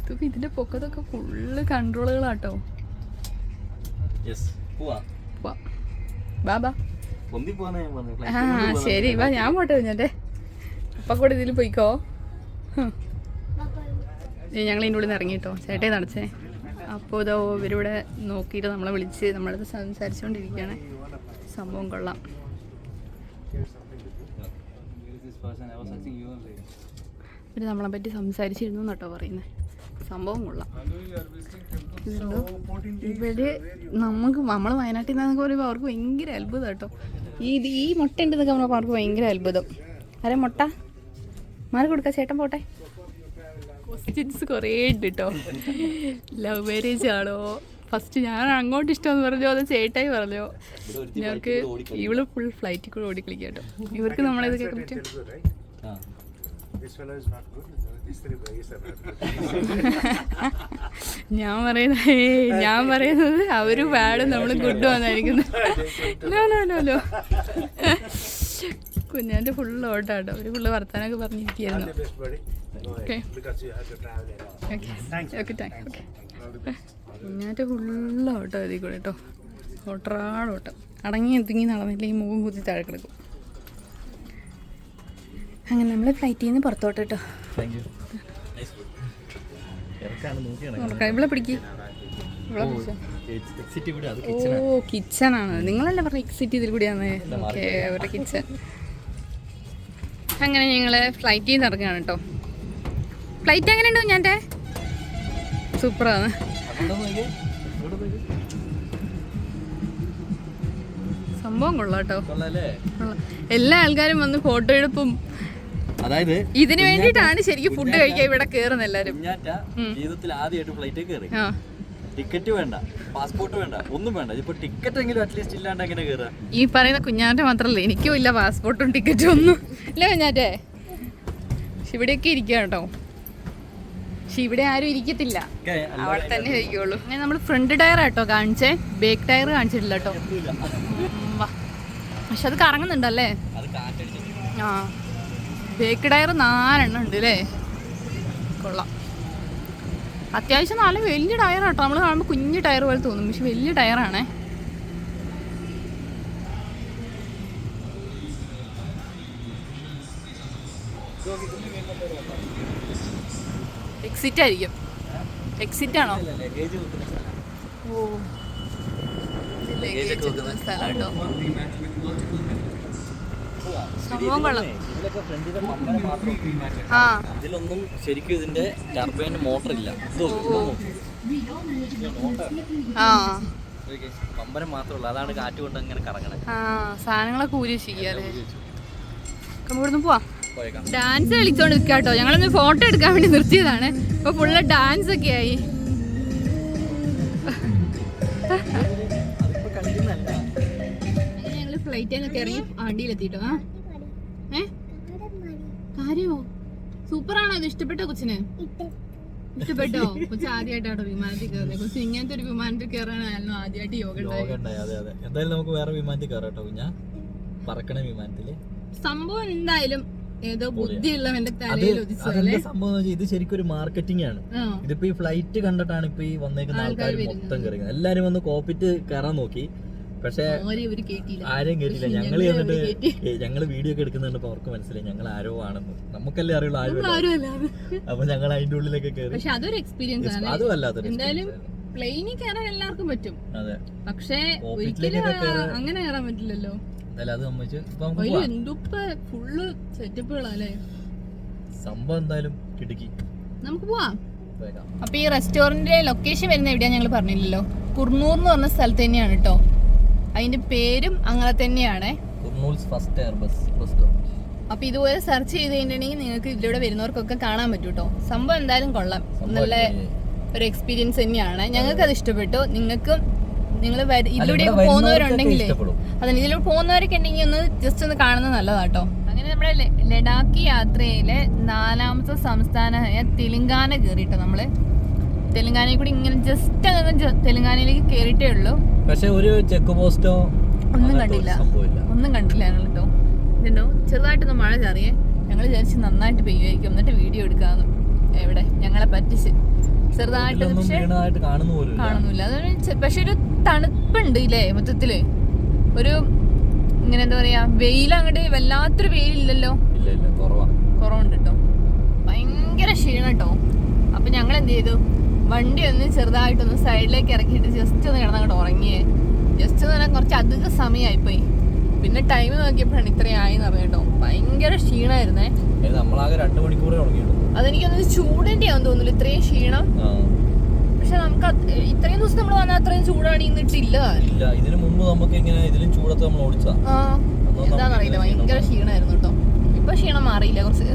ഇതിപ്പോ ഇതിന്റെ പൊക്കത്തൊക്കെ ഫുള്ള് കൺട്രോളുകളാട്ടോ യെസ് പോവാ. പോവാം ബാ ബാ പൊന്തി പോവാന്നാ ഞാൻ പറഞ്ഞത് ആ ശരി. വാ ഞാൻ പോട്ടെ കുഞ്ഞാറ്റെ അപ്പൊ കൂടെ ഇതിൽ പോയിക്കോ. ഞങ്ങൾ ഇതിന്റെ ഉള്ളിൽ നിന്ന് ഇറങ്ങിട്ടോ. ചേട്ടേ നടച്ചേ. അപ്പോൾ ഇതോ ഇവരിവിടെ നോക്കിയിട്ട് നമ്മളെ വിളിച്ച് നമ്മളടുത്ത് സംസാരിച്ചുകൊണ്ടിരിക്കുകയാണ്. സംഭവം കൊള്ളാം. പിന്നെ നമ്മളെ പറ്റി സംസാരിച്ചിരുന്നു കേട്ടോ പറയുന്നത് സംഭവം കൊള്ളാം? ഇവർ നമുക്ക് നമ്മൾ വയനാട്ടിൽ നിന്നൊക്കെ പറയുമ്പോൾ അവർക്ക് ഭയങ്കര അത്ഭുതം കേട്ടോ ഈ ഈ മുട്ട ഉണ്ടെന്നൊക്കെ നമ്മൾ അവർക്ക് ഭയങ്കര അത്ഭുതം. അരെ മുട്ട? മാറി കൊടുക്ക ചേട്ടൻ പോട്ടെ. ക്വസ്റ്റ്യൻസ് കുറേ ഉണ്ട് കേട്ടോ ലവ് മാരേജ് ആണോ? ഫസ്റ്റ് ഞാൻ അങ്ങോട്ട് ഇഷ്ടമെന്ന് പറഞ്ഞു അത് ചേട്ടായി പറഞ്ഞു? ഞങ്ങൾക്ക് ഇവൾ ഫുൾ ഫ്ലൈറ്റിൽ കൂടെ ഓടിക്കളിക്കാം കേട്ടോ ഇവർക്ക് നമ്മളിതൊക്കെ പറ്റും. ഞാൻ പറയുന്നത് ഞാൻ പറയുന്നത് അവർ ബാഡ് നമ്മൾ ഗുഡ് വന്നായിരിക്കുന്നത് നോ നോ നോ നോ കുഞ്ഞാന്റെ ഫുള്ള് ഓട്ടാട്ടോ ഒരു ഫുള്ള് വർത്താനൊക്കെ പറഞ്ഞിരിക്കുകയായിരുന്നു. Okay okay okay thank okay കുഞ്ഞാന്റെ full ഓട്ടം എഴുതി കൂടെ കേട്ടോ. ഓട്ടറാടോട്ടം അടങ്ങി എത്തിങ്ങി നടന്നില്ലെങ്കിൽ മുഖം കുത്തി താഴെ കിടക്കും. അങ്ങനെ നമ്മൾ ഫ്ലൈറ്റിൽ നിന്ന് പുറത്തോട്ട് കേട്ടോ. ഇവിടെ പിടിക്ക്. ഓ കിച്ചൺ ആണ്. നിങ്ങളല്ലേ പറഞ്ഞ എക്സിറ്റ് ഇതിൽ കൂടിയാണ് ഓക്കെ അവരുടെ കിച്ചൺ അങ്ങനെ ഞങ്ങൾ ഫ്ലൈറ്റിൽ നിന്ന് ഇറങ്ങുകയാണ് കേട്ടോ. ഫ്ലൈറ്റ് എങ്ങനെ ഉണ്ടോ ഞാൻ സൂപ്പറാണ് സംഭവം കൊള്ളാട്ടോ. എല്ലാ ആൾക്കാരും വന്ന് ഫോട്ടോ എടുപ്പും. അതായത് ഇതിനു വേണ്ടിട്ടാണ് ശരിക്കും ഫുഡ് കഴിക്കാൻ ഇവിടെ കേറുന്ന എല്ലാരും ജീവിതത്തിൽ ആദ്യമായിട്ട് ഫ്ലൈറ്റിൽ കയറി ടിക്കറ്റ് വേണ്ട പാസ്പോർട്ട് വേണ്ട ഒന്നും വേണ്ട. ഇപ്പൊ ടിക്കറ്റ് എങ്കിലും അറ്റ്ലീസ്റ്റ് ഇല്ലാണ്ട് എങ്ങനെ കയറുക ഈ പറയുന്ന കുഞ്ഞാറ്റ മാത്രല്ല എനിക്കും ഇല്ല പാസ്പോർട്ടും ടിക്കറ്റും ഒന്നും. ഇല്ല കുഞ്ഞാറ്റേ? പക്ഷെ ഇവിടെയൊക്കെ ഇരിക്കുക കേട്ടോ. പക്ഷെ ഇവിടെ ആരും ഇരിക്കത്തില്ല. അവിടെ തന്നെ ഇരിക്കുള്ളൂ. അങ്ങനെ നമ്മൾ ഫ്രണ്ട് ടയർ കേട്ടോ കാണിച്ചേ. ബേക്ക് ടയർ കാണിച്ചിട്ടില്ല കേട്ടോ. പക്ഷെ അത് കറങ്ങുന്നുണ്ടല്ലേ ആ. ബേക്ക് ടയർ നാലെണ്ണം ഉണ്ട് അല്ലേ? കൊള്ളാം. അത്യാവശ്യം നല്ല വലിയ ടയർ കേട്ടോ നമ്മൾ കാണുമ്പോൾ കുഞ്ഞു ടയർ പോലെ തോന്നും. പക്ഷെ വലിയ ടയറാണേ എക്സിറ്റ് ആയിരിക്കും. എക്സിറ്റ് ആണോ? ലഗേജ് വെക്കുന്ന സ്ഥലം. ഓ. സംഭവം കൊള്ളാം. ആ. ഇതിലൊന്നും ശരിക്കും ഇതിന്റെ ടർബൈന്റെ മോട്ടർ ഇല്ല. ആ. പമ്പരം മാത്രമല്ല അതാണ് കാറ്റ് കൊണ്ട് അങ്ങനെ കറങ്ങണേ. ആ സാധനങ്ങളൊക്കെ ഊരി ചെയ്യാല്ലേ നമുക്ക് ഇവിടുന്ന് പോവാം. ഡാൻസ് കളിച്ചോണ്ട് നിൽക്കാട്ടോ കേട്ടോ ഞങ്ങളൊന്ന് ഫോട്ടോ എടുക്കാൻ വേണ്ടി നിർത്തിയതാണ്. ഇപ്പൊ ഫുള്ള് ഡാൻസ് ഒക്കെ ആയി. ഞങ്ങൾ ഫ്ലൈറ്റിൽ നിന്നൊക്കെ ഇറങ്ങി വണ്ടിയിലെത്തിട്ടോ ആ? ഏ? കാര്യമോ സൂപ്പറാണോ ഇത്? ഇഷ്ടപ്പെട്ടോ കൊച്ചിന്? ഇഷ്ടപ്പെട്ടോ? കൊച്ചു ആദ്യമായിട്ടാട്ടോ വിമാനത്തിൽ കയറുന്നത് കൊച്ചു ഇങ്ങനത്തെ ഒരു വിമാനത്തിൽ കയറാനായിരുന്നു ആദ്യമായിട്ട് യോഗ എന്തായാലും നമുക്ക് വേറെ വിമാനത്തിൽ കയറാട്ടോ കുഞ്ഞാ. പറക്കണ വിമാനത്തിൽ. സംഭവം എന്തായാലും ഏതോ ബുദ്ധിയുള്ളവന്റെ അത് തലയിൽ ഉദിച്ചതല്ലേ അതെന്താ സംഭവം ഇത് ശരിക്കും ഒരു മാർക്കറ്റിംഗ് ആണ്. ഇതിപ്പോ ഈ ഫ്ലൈറ്റ് കണ്ടിട്ടാണ് ഇപ്പൊ ഈ വന്നേക്കുന്ന ആൾക്കാർ മൊത്തം കയറുന്നത് എല്ലാരും വന്ന് കോപ്പിറ്റ് കയറാൻ നോക്കി. പക്ഷെ ആരെയും കേട്ടില്ല. ഞങ്ങൾ ചെന്നിട്ട് ഞങ്ങൾ വീഡിയോ ഒക്കെ എടുക്കുന്നുണ്ട് അവർക്ക് മനസ്സിലായി. ഞങ്ങൾ ആരോ ആണെന്ന്. നമുക്കല്ലേ അറിയുള്ളൂ ആരും അപ്പൊ ഞങ്ങൾ അതിന്റെ ഉള്ളിലൊക്കെ കയറി പക്ഷെ അതൊരു എക്സ്പീരിയൻസ് ആണ്. അതും എന്തായാലും പ്ലെയിനിൽ കയറാൻ എല്ലാവർക്കും പറ്റും. അതെ. പക്ഷേ ഒരിക്കലും അങ്ങനെ കയറാൻ പറ്റില്ലല്ലോ. എന്തായാലും അത് സംബന്ധിച്ച് ഇപ്പൊ നമുക്ക് പോവാം. ഫുള്ള് സെറ്റപ്പുകളല്ലേ സംഭവം എന്തായാലും കിടുക്കി. നമുക്ക് പോവാം. പോയേക്കാം. അപ്പൊ ഈ റെസ്റ്റോറന്റിന്റെ ലൊക്കേഷൻ വരുന്ന എവിടെയാ ഞങ്ങൾ പറഞ്ഞില്ലല്ലോ? കുർണൂർ എന്ന് പറഞ്ഞ സ്ഥലത്ത് തന്നെയാണ് കേട്ടോ അതിന്റെ പേരും അങ്ങനെ തന്നെയാണ്. Kurnool's first air bus stop അപ്പൊ ഇതുപോലെ സെർച്ച് ചെയ്ത് കഴിഞ്ഞിട്ടുണ്ടെങ്കിൽ നിങ്ങൾക്ക് ഇതിലൂടെ വരുന്നവർക്കൊക്കെ കാണാൻ പറ്റും കേട്ടോ സംഭവം എന്തായാലും കൊള്ളാം. നല്ല ഒരു എക്സ്പീരിയൻസ് തന്നെയാണ്. ഞങ്ങൾക്ക് അത് ഇഷ്ടപ്പെട്ടു. നിങ്ങൾക്കും നിങ്ങൾ ഇതിലൂടെ പോകുന്നവരുണ്ടെങ്കിൽ അതെ അതിന് ഇതിലൂടെ പോകുന്നവരൊക്കെ ഉണ്ടെങ്കിൽ ഒന്ന് ജസ്റ്റ് ഒന്ന് കാണുന്നത് നല്ലതാട്ടോ. അങ്ങനെ നമ്മുടെ ലഡാക്ക് യാത്രയിലെ നാലാമത്തെ സംസ്ഥാനമായ തെലുങ്കാന കയറിയിട്ട് നമ്മൾ. തെലുങ്കാനയിൽ കൂടി ഇങ്ങനെ ജസ്റ്റ് അങ്ങനെ തെലുങ്കാനയിലേക്ക് കയറിയിട്ടേ ഉള്ളൂ. പക്ഷെ ഒരു ചെക്ക് പോസ്റ്റോ ഒന്നും കണ്ടില്ല. ഒന്നും കണ്ടില്ല ഞങ്ങൾ കേട്ടോ ഇതുണ്ടോ ചെറുതായിട്ടൊന്ന് മഴ ചാറിയേ. ഞങ്ങൾ വിചാരിച്ച് നന്നായിട്ട് പെയ്യുമായിരിക്കും എന്നിട്ട് വീഡിയോ എടുക്കാന്ന്. എവിടെ? ഞങ്ങളെ പറ്റിച്ച്. ചെറുതായിട്ട് പക്ഷേ കാണുന്നില്ല. അതൊരു പക്ഷെ ഒരു തണുപ്പുണ്ട് ഇല്ലേ മൊത്തത്തിൽ? ഒരു ഇങ്ങനെ എന്താ പറയാ വെയിൽ അങ്ങോട്ട് വല്ലാത്തൊരു വെയിലില്ലല്ലോ? കുറവുണ്ട് കേട്ടോ ഭയങ്കര ക്ഷീണം കേട്ടോ അപ്പൊ ഞങ്ങൾ എന്ത് ചെയ്തു വണ്ടി ഒന്ന് ചെറുതായിട്ടൊന്ന് സൈഡിലേക്ക് ഇറക്കിയിട്ട് ജസ്റ്റ് ഒന്ന് കിടന്നങ്ങോട്ട് ഉറങ്ങിയേ. ജസ്റ്റ് എന്ന് പറഞ്ഞാൽ കുറച്ച് അധിക സമയമായിപ്പോയി പിന്നെ ടൈം നോക്കിയപ്പോഴാണ് ഇത്രയായെന്ന് കേട്ടോ. ഭയങ്കര ക്ഷീണമായിരുന്നേ ഏ, നമ്മളാകെ രണ്ട് മണിക്കൂറേ അതെനിക്കൊന്ന് ചൂടിന്റെ ആണെന്ന് തോന്നുന്നു. ഇത്രയും ക്ഷീണം. പക്ഷെ നമുക്ക് ഇത്രയും ദിവസം നമ്മൾ വന്നാൽ അത്രയും ചൂടാണ് ഇന്നിട്ടില്ല ഇല്ല ഇതിനു മുമ്പ് നമുക്ക് ഇങ്ങനെ ഇതിലും ചൂടത്ത് നമ്മൾ ഓടിച്ചാ. എന്താണെന്നറിയില്ല ഭയങ്കര ക്ഷീണമായിരുന്നു കേട്ടോ. ഇപ്പൊ ക്ഷീണം മാറിയില്ല കുറച്ച്.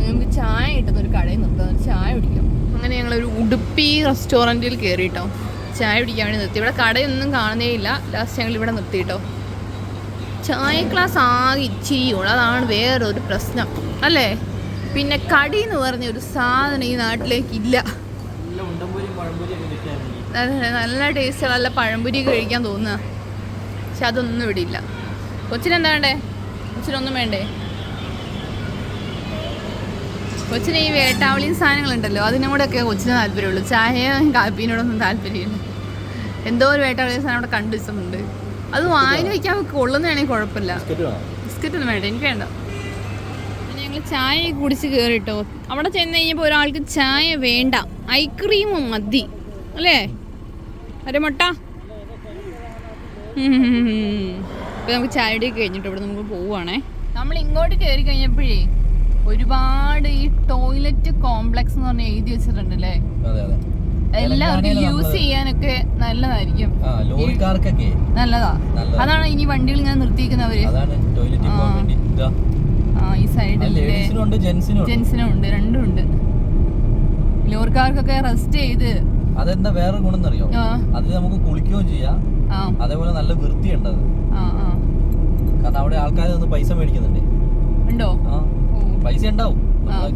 നമുക്ക് ചായ കിട്ടുന്ന ഒരു കടയിൽ നിർത്താം. ചായ കുടിക്കാം. അങ്ങനെ ഞങ്ങൾ ഒരു ഉടുപ്പി റെസ്റ്റോറന്റിൽ കയറി കേട്ടോ ചായ കുടിക്കാൻ വേണ്ടി നിർത്തി. ഇവിടെ കടയൊന്നും കാണുന്നേ ഇല്ല ലാസ്റ്റ് ഞങ്ങൾ ഇവിടെ നിർത്തി കേട്ടോ ചായ ക്ലാസ് ആകെ ഇച്ചിരിയുള്ളൂ. അതാണ് വേറൊരു പ്രശ്നം. അല്ലേ? പിന്നെ കടി എന്ന് പറഞ്ഞ ഒരു സാധനം ഈ നാട്ടിലേക്ക് ഇല്ല. നല്ല അതെ ടേസ്റ്റ് നല്ല പഴംപൊരി കഴിക്കാൻ തോന്നുക പക്ഷെ അതൊന്നും ഇവിടെ ഇല്ല. കൊച്ചിനെന്താ വേണ്ടേ? കൊച്ചിനൊന്നും വേണ്ടേ? കൊച്ചിന് ഈ വേട്ടാവളിയും സാധനങ്ങളുണ്ടല്ലോ. അതിനോടൊക്കെ കൊച്ചിന് താല്പര്യമുള്ളൂ. ചായയും കാപ്പിനോടൊന്നും താല്പര്യമില്ല. എന്തോ ഒരു വേട്ട സാധനം അവിടെ കണ്ടു വെച്ചിട്ടുണ്ട്. അത് വായിൽ വയ്ക്കാൻ കൊള്ളുന്നതാണെങ്കിൽ കുഴപ്പമില്ല. ബിസ്ക്കറ്റ് ഒന്നും വേണ്ട എനിക്ക് വേണ്ട. പിന്നെ ഞങ്ങൾ ചായ കുടിച്ച് കയറിട്ടോ അവിടെ ചെന്ന് കഴിഞ്ഞപ്പോൾ ഒരാൾക്ക് ചായ വേണ്ട. ഐക്രീം മതി. അല്ലേ? അരെ മുട്ട ഇപ്പൊ നമുക്ക് ചായയുടെ കഴിഞ്ഞിട്ട് ഇവിടെ നമുക്ക് പോവുകയാണേ. നമ്മൾ ഇങ്ങോട്ട് കയറി കഴിഞ്ഞപ്പോഴേ ഒരുപാട് ഈ ടോയ്ലറ്റ് കോംപ്ലക്സ് എന്ന് പറഞ്ഞ് എഴുതി വെച്ചിട്ടുണ്ട് അല്ലേ എല്ലാവർക്കും യൂസ് ചെയ്യാനൊക്കെ നല്ലതായിരിക്കും. ലോറിക്കാർക്കൊക്കെ നല്ലതാ. അതാണ് ഇനി വണ്ടികൾ ഇങ്ങനെ നിർത്തിയിരിക്കുന്നവര്. ഈ സൈഡിൽ ജെൻസിനും ഉണ്ട്. രണ്ടും ഉണ്ട്. ലോറിക്കാർക്കൊക്കെ റെസ്റ്റ് ചെയ്ത്. അതെന്താ വേറെ ഗുണം എന്നറിയോ? അത് നമുക്ക് കുളിക്കുകയും ചെയ്യാം. അതേപോലെ നല്ല വൃത്തിയുണ്ട് അത്. കാരണം അവിടെ ആൾക്കാർ നിന്ന് പൈസ മേടിക്കുന്നുണ്ട്. ഉണ്ടോ? പൈസ ഉണ്ടാവും.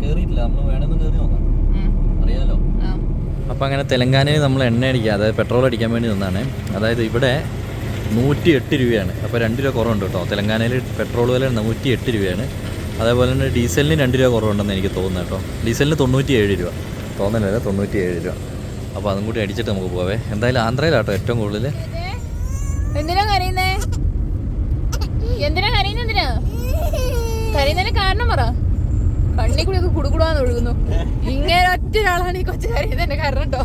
കേറിയിട്ടില്ല. നമ്മൾ വേണമെന്ന് കേറി നോക്കാം. അറിയാലോ? അപ്പോൾ അങ്ങനെ തെലങ്കാനയിൽ നമ്മൾ എണ്ണ അടിക്കുക അതായത് പെട്രോൾ അടിക്കാൻ വേണ്ടി നിന്നാണ്. അതായത് ഇവിടെ നൂറ്റി എട്ട് രൂപയാണ്. അപ്പോൾ രണ്ട് രൂപ കുറവുണ്ട് കേട്ടോ. തെലങ്കാനയിൽ പെട്രോൾ വില നൂറ്റി എട്ട് രൂപയാണ്. അതേപോലെ തന്നെ ഡീസലിന് രണ്ട് രൂപ കുറവുണ്ടെന്ന് എനിക്ക് തോന്നുന്നു കേട്ടോ. ഡീസലിന് തൊണ്ണൂറ്റി ഏഴ് രൂപ. തോന്നലല്ല തൊണ്ണൂറ്റി ഏഴ് രൂപ. അപ്പോൾ അതും കൂടി അടിച്ചിട്ട് നമുക്ക് പോവേ. എന്തായാലും ആന്ധ്രയിലാട്ടോ ഏറ്റവും കൂടുതൽ എന്തിനാ കരയുന്നേ? എന്തിനാ കരയുന്ന എന്തിനാ? കരയുന്നതിന് കാരണം പറ. കണ്ണി കൂടി ഒക്കെ കുടുകുടാന്ന് ഒഴുകുന്നു. ഇങ്ങനെ ഒറ്റ ഒരാളാണ് ഈ കൊച്ചു എന്നെ കാരണം കേട്ടോ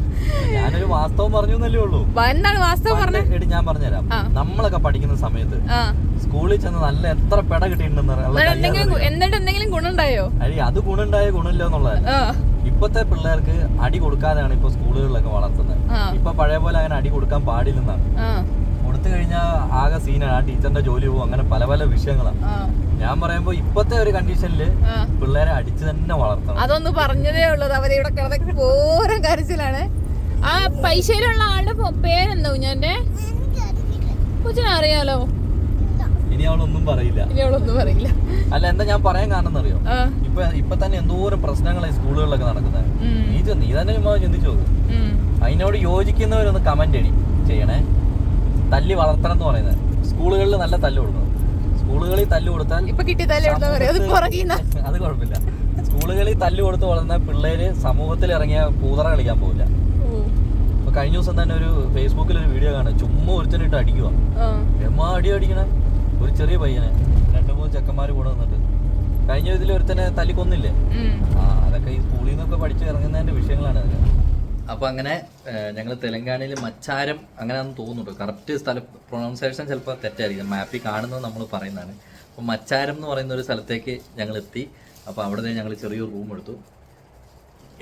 ഞാനൊരു വാസ്തവം പറഞ്ഞു എന്നല്ലേ ഉള്ളൂ. എന്താണ് വാസ്തവം പറഞ്ഞു? പണ്ട് ഞാൻ പറഞ്ഞുതരാം. നമ്മളൊക്കെ പഠിക്കുന്ന സമയത്ത് സ്കൂളിൽ ചെന്ന് നല്ല എത്ര പെട കിട്ടിയിട്ടുണ്ടെന്ന് എന്നിട്ട് എന്തെങ്കിലും ഗുണമുണ്ടായോ? അരി അത് ഗുണമുണ്ടായ? ഗുണമില്ല എന്നുള്ളതല്ല. ഇപ്പത്തെ പിള്ളേർക്ക് അടി കൊടുക്കാതെയാണ് ഇപ്പൊ സ്കൂളുകളിലൊക്കെ വളർത്തുന്നത്. ഇപ്പൊ പഴയ പോലെ അങ്ങനെ അടി കൊടുക്കാൻ പാടില്ലെന്നാണ്. കൊടുത്തു കഴിഞ്ഞാൽ ആകെ സീനാണ് ആ ടീച്ചറിന്റെ ജോലി പോകും. അങ്ങനെ പല പല വിഷയങ്ങളാണ്. ഞാൻ പറയുമ്പോ ഇപ്പത്തെ ഒരു കണ്ടീഷനിൽ പിള്ളേരെ അടിച്ചു തന്നെ വളർത്തണം. അതൊന്നും പറഞ്ഞതേ ഉള്ളത് അവരെ ഇവിടെ കിടന്നൊക്കെ പോരം കരച്ചിലാണ്. ആ പൈസയിലുള്ള ആളുടെ പേരെന്തോ കുഞ്ഞാന്റെ അറിയാലോ? ഇനി അവളൊന്നും പറയില്ല. ഇനി അവളൊന്നും പറയില്ല. അല്ല എന്താ ഞാൻ പറയാൻ കാരണം അറിയോ ഇപ്പൊ ഇപ്പൊ തന്നെ എന്തോരം പ്രശ്നങ്ങളായി സ്കൂളുകളിലൊക്കെ നടക്കുന്നത് നീ നീ തന്നെ ചുമ്മാ ചിന്തിച്ചു നോക്ക്. അതിനോട് യോജിക്കുന്നവരൊന്ന് കമന്റ് അടി ചെയ്യണേ. തല്ലി വളർത്തണം എന്ന് പറയുന്നത്. സ്കൂളുകളിൽ നല്ല തല്ല് കൊടുക്കണം. സ്കൂളുകളിൽ തല്ല് കൊടുത്താൽ ഇപ്പൊ അത് കുഴപ്പമില്ല. സ്കൂളുകളിൽ തല്ല് കൊടുത്ത് വളർന്ന പിള്ളേര് സമൂഹത്തിൽ ഇറങ്ങിയ പൂതറ കളിക്കാൻ പോകില്ല ഇപ്പൊ കഴിഞ്ഞ ദിവസം തന്നെ ഒരു ഫേസ്ബുക്കിൽ ഒരു വീഡിയോ കാണാം. ചുമ്മാ ഒരുത്തനിട്ട് അടിക്കുക എമ്മാ അടി അടിക്കണ? ഒരു ചെറിയ പയ്യനെ. രണ്ടു മൂന്ന് ചെക്കന്മാര് കൂടെ വന്നിട്ട് കഴിഞ്ഞ ഇതിൽ ഒരുത്തനെ തല്ലിക്കൊന്നില്ലേ? ആ അതൊക്കെ ഈ സ്കൂളിൽ നിന്നൊക്കെ പഠിച്ചു ഇറങ്ങുന്നതിന്റെ വിഷയങ്ങളാണ് അതൊക്കെ. അപ്പൊ അങ്ങനെ ഞങ്ങൾ തെലങ്കാനയിൽ മച്ചാരം അങ്ങനെയാണെന്ന് തോന്നുന്നുണ്ട്. കറക്റ്റ് സ്ഥലം പ്രൊണൗൺസിയേഷൻ ചിലപ്പോൾ തെറ്റായിരിക്കും. മാപ്പിൽ കാണുന്നത് നമ്മൾ പറയുന്നതാണ്. അപ്പോൾ മച്ചാരം എന്ന് പറയുന്ന ഒരു സ്ഥലത്തേക്ക് ഞങ്ങൾ എത്തി അപ്പോൾ അവിടെ ഞങ്ങൾ ചെറിയൊരു റൂം എടുത്തു.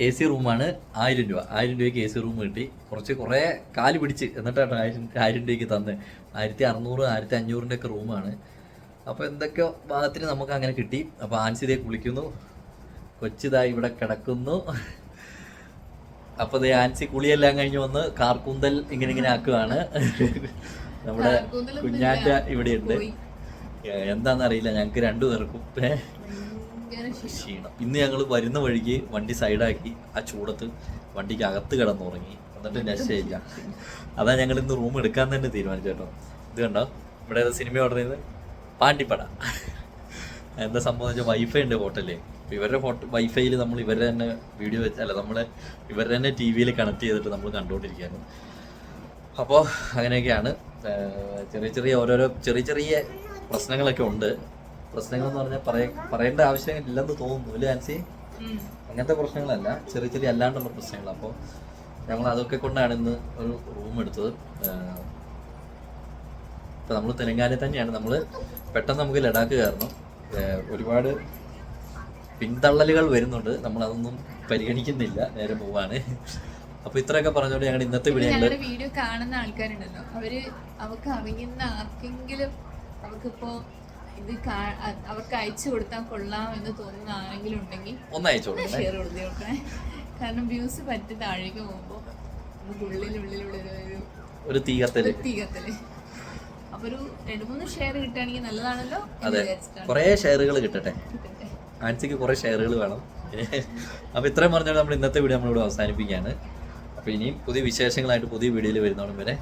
എ സി റൂമാണ് ആയിരം രൂപ. ആയിരം രൂപയ്ക്ക് എ സി റൂം കിട്ടി. കുറച്ച് കുറേ കാൽ പിടിച്ച് എന്നിട്ടാണ് ആയിരം ആയിരം രൂപയ്ക്ക് തന്ന്. ആയിരത്തി അറുന്നൂറ് ആയിരത്തി അഞ്ഞൂറിന്റെ ഒക്കെ റൂമാണ് അപ്പോൾ എന്തൊക്കെയോ ഭാഗത്തിന് നമുക്ക് അങ്ങനെ കിട്ടി. അപ്പോൾ ആൻസിതയെ കുളിക്കുന്നു. കൊച്ചിതായി ഇവിടെ കിടക്കുന്നു. അപ്പോൾ ദേ ആൻസി കുളിയെല്ലാം കഴിഞ്ഞ് വന്ന് കാർക്കൂന്തൽ ഇങ്ങനെ ഇങ്ങനെ ആക്കുകയാണ് നമ്മുടെ. കുഞ്ഞാറ്റ ഇവിടെയുണ്ട്. ഉണ്ട് എന്താണെന്നറിയില്ല ഞങ്ങൾക്ക് രണ്ടു പേർക്കും. ക്ഷീണം. ഇന്ന് ഞങ്ങൾ വരുന്ന വഴിക്ക് വണ്ടി സൈഡാക്കി ആ ചൂടത്ത് വണ്ടിക്ക് അകത്ത് കിടന്നുറങ്ങി. എന്നിട്ട് രക്ഷയില്ല. അതാ ഞങ്ങൾ ഇന്ന് റൂം എടുക്കാൻ തന്നെ തീരുമാനിച്ചു കേട്ടോ. ഇത് കണ്ടോ? ഇവിടെ ഏതാ സിനിമ ഓർഡർ ചെയ്ത് പാണ്ടിപ്പട. എന്താ സംഭവം വെച്ചാൽ വൈഫൈ ഉണ്ട് ഹോട്ടലിൽ ഇവരുടെ ഫോട്ടോ വൈഫൈയിൽ നമ്മൾ ഇവരുടെ തന്നെ വീഡിയോ വെച്ച് അല്ല നമ്മൾ ഇവരുടെ തന്നെ ടി വിയിൽ കണക്ട് ചെയ്തിട്ട് നമ്മൾ കണ്ടുകൊണ്ടിരിക്കുകയാണ്. അപ്പോൾ അങ്ങനെയൊക്കെയാണ്. ചെറിയ ചെറിയ ഓരോരോ ചെറിയ ചെറിയ പ്രശ്നങ്ങളൊക്കെ ഉണ്ട്. പ്രശ്നങ്ങൾ എന്ന് പറഞ്ഞാൽ പറയ പറയേണ്ട ആവശ്യമില്ലെന്ന് തോന്നുന്നു അല്ലേ ആൻസി? അങ്ങനത്തെ പ്രശ്നങ്ങളല്ല ചെറിയ ചെറിയ അല്ലാണ്ടുള്ള പ്രശ്നങ്ങൾ. അപ്പോൾ ഞങ്ങൾ അതൊക്കെ കൊണ്ടാണ് ഇന്ന് ഒരു റൂം എടുത്തത്. ഇപ്പം നമ്മൾ തെലങ്കാനയിൽ തന്നെയാണ്. നമ്മൾ പെട്ടെന്ന് നമുക്ക് ലഡാക്ക് കയറണം. ഒരുപാട് പിന്തള്ളലുകൾ വരുന്നുണ്ട്. നമ്മൾ അതൊന്നും പരിഗണിക്കുന്നില്ല. നേരെ പോവാണ്. അപ്പൊ ഇത്രയൊക്കെ പറഞ്ഞോണ്ട് ഞങ്ങൾ ഇന്നത്തെ വീഡിയോ വീഡിയോ കാണുന്ന ആൾക്കാരുണ്ടല്ലോ. അവർ അവർക്ക് അറിയുന്ന ആർക്കെങ്കിലും അവർക്കിപ്പോ ഇത് അവർക്ക് അയച്ചു കൊടുത്താൽ കൊള്ളാം എന്ന് തോന്നുന്ന ആരെങ്കിലും ഉണ്ടെങ്കിൽ ഒന്ന് അയച്ചു ഷെയർ കൊടുത്തേ കൊടുക്കണേ കാരണം വ്യൂസ് പറ്റി താഴേക്ക് പോകുമ്പോൾ നമുക്ക് ഉള്ളിലുള്ളിലുള്ള ഒരു ഒരു അപ്പൊ ഒരു രണ്ട് മൂന്ന് ഷെയർ കിട്ടുകയാണെങ്കിൽ നല്ലതാണല്ലോ അതെ. കുറേ ഷെയറുകൾ കിട്ടട്ടെ. ആൻസിക്ക് കുറേ ഷെയറുകൾ വേണം. അപ്പോൾ ഇത്രയും പറഞ്ഞാൽ നമ്മൾ ഇന്നത്തെ വീഡിയോ നമ്മളിവിടെ അവസാനിപ്പിക്കുകയാണ്. അപ്പോൾ ഇനിയും പുതിയ വിശേഷങ്ങളായിട്ട് പുതിയ വീഡിയോയിൽ വരുന്നവരെ വരെ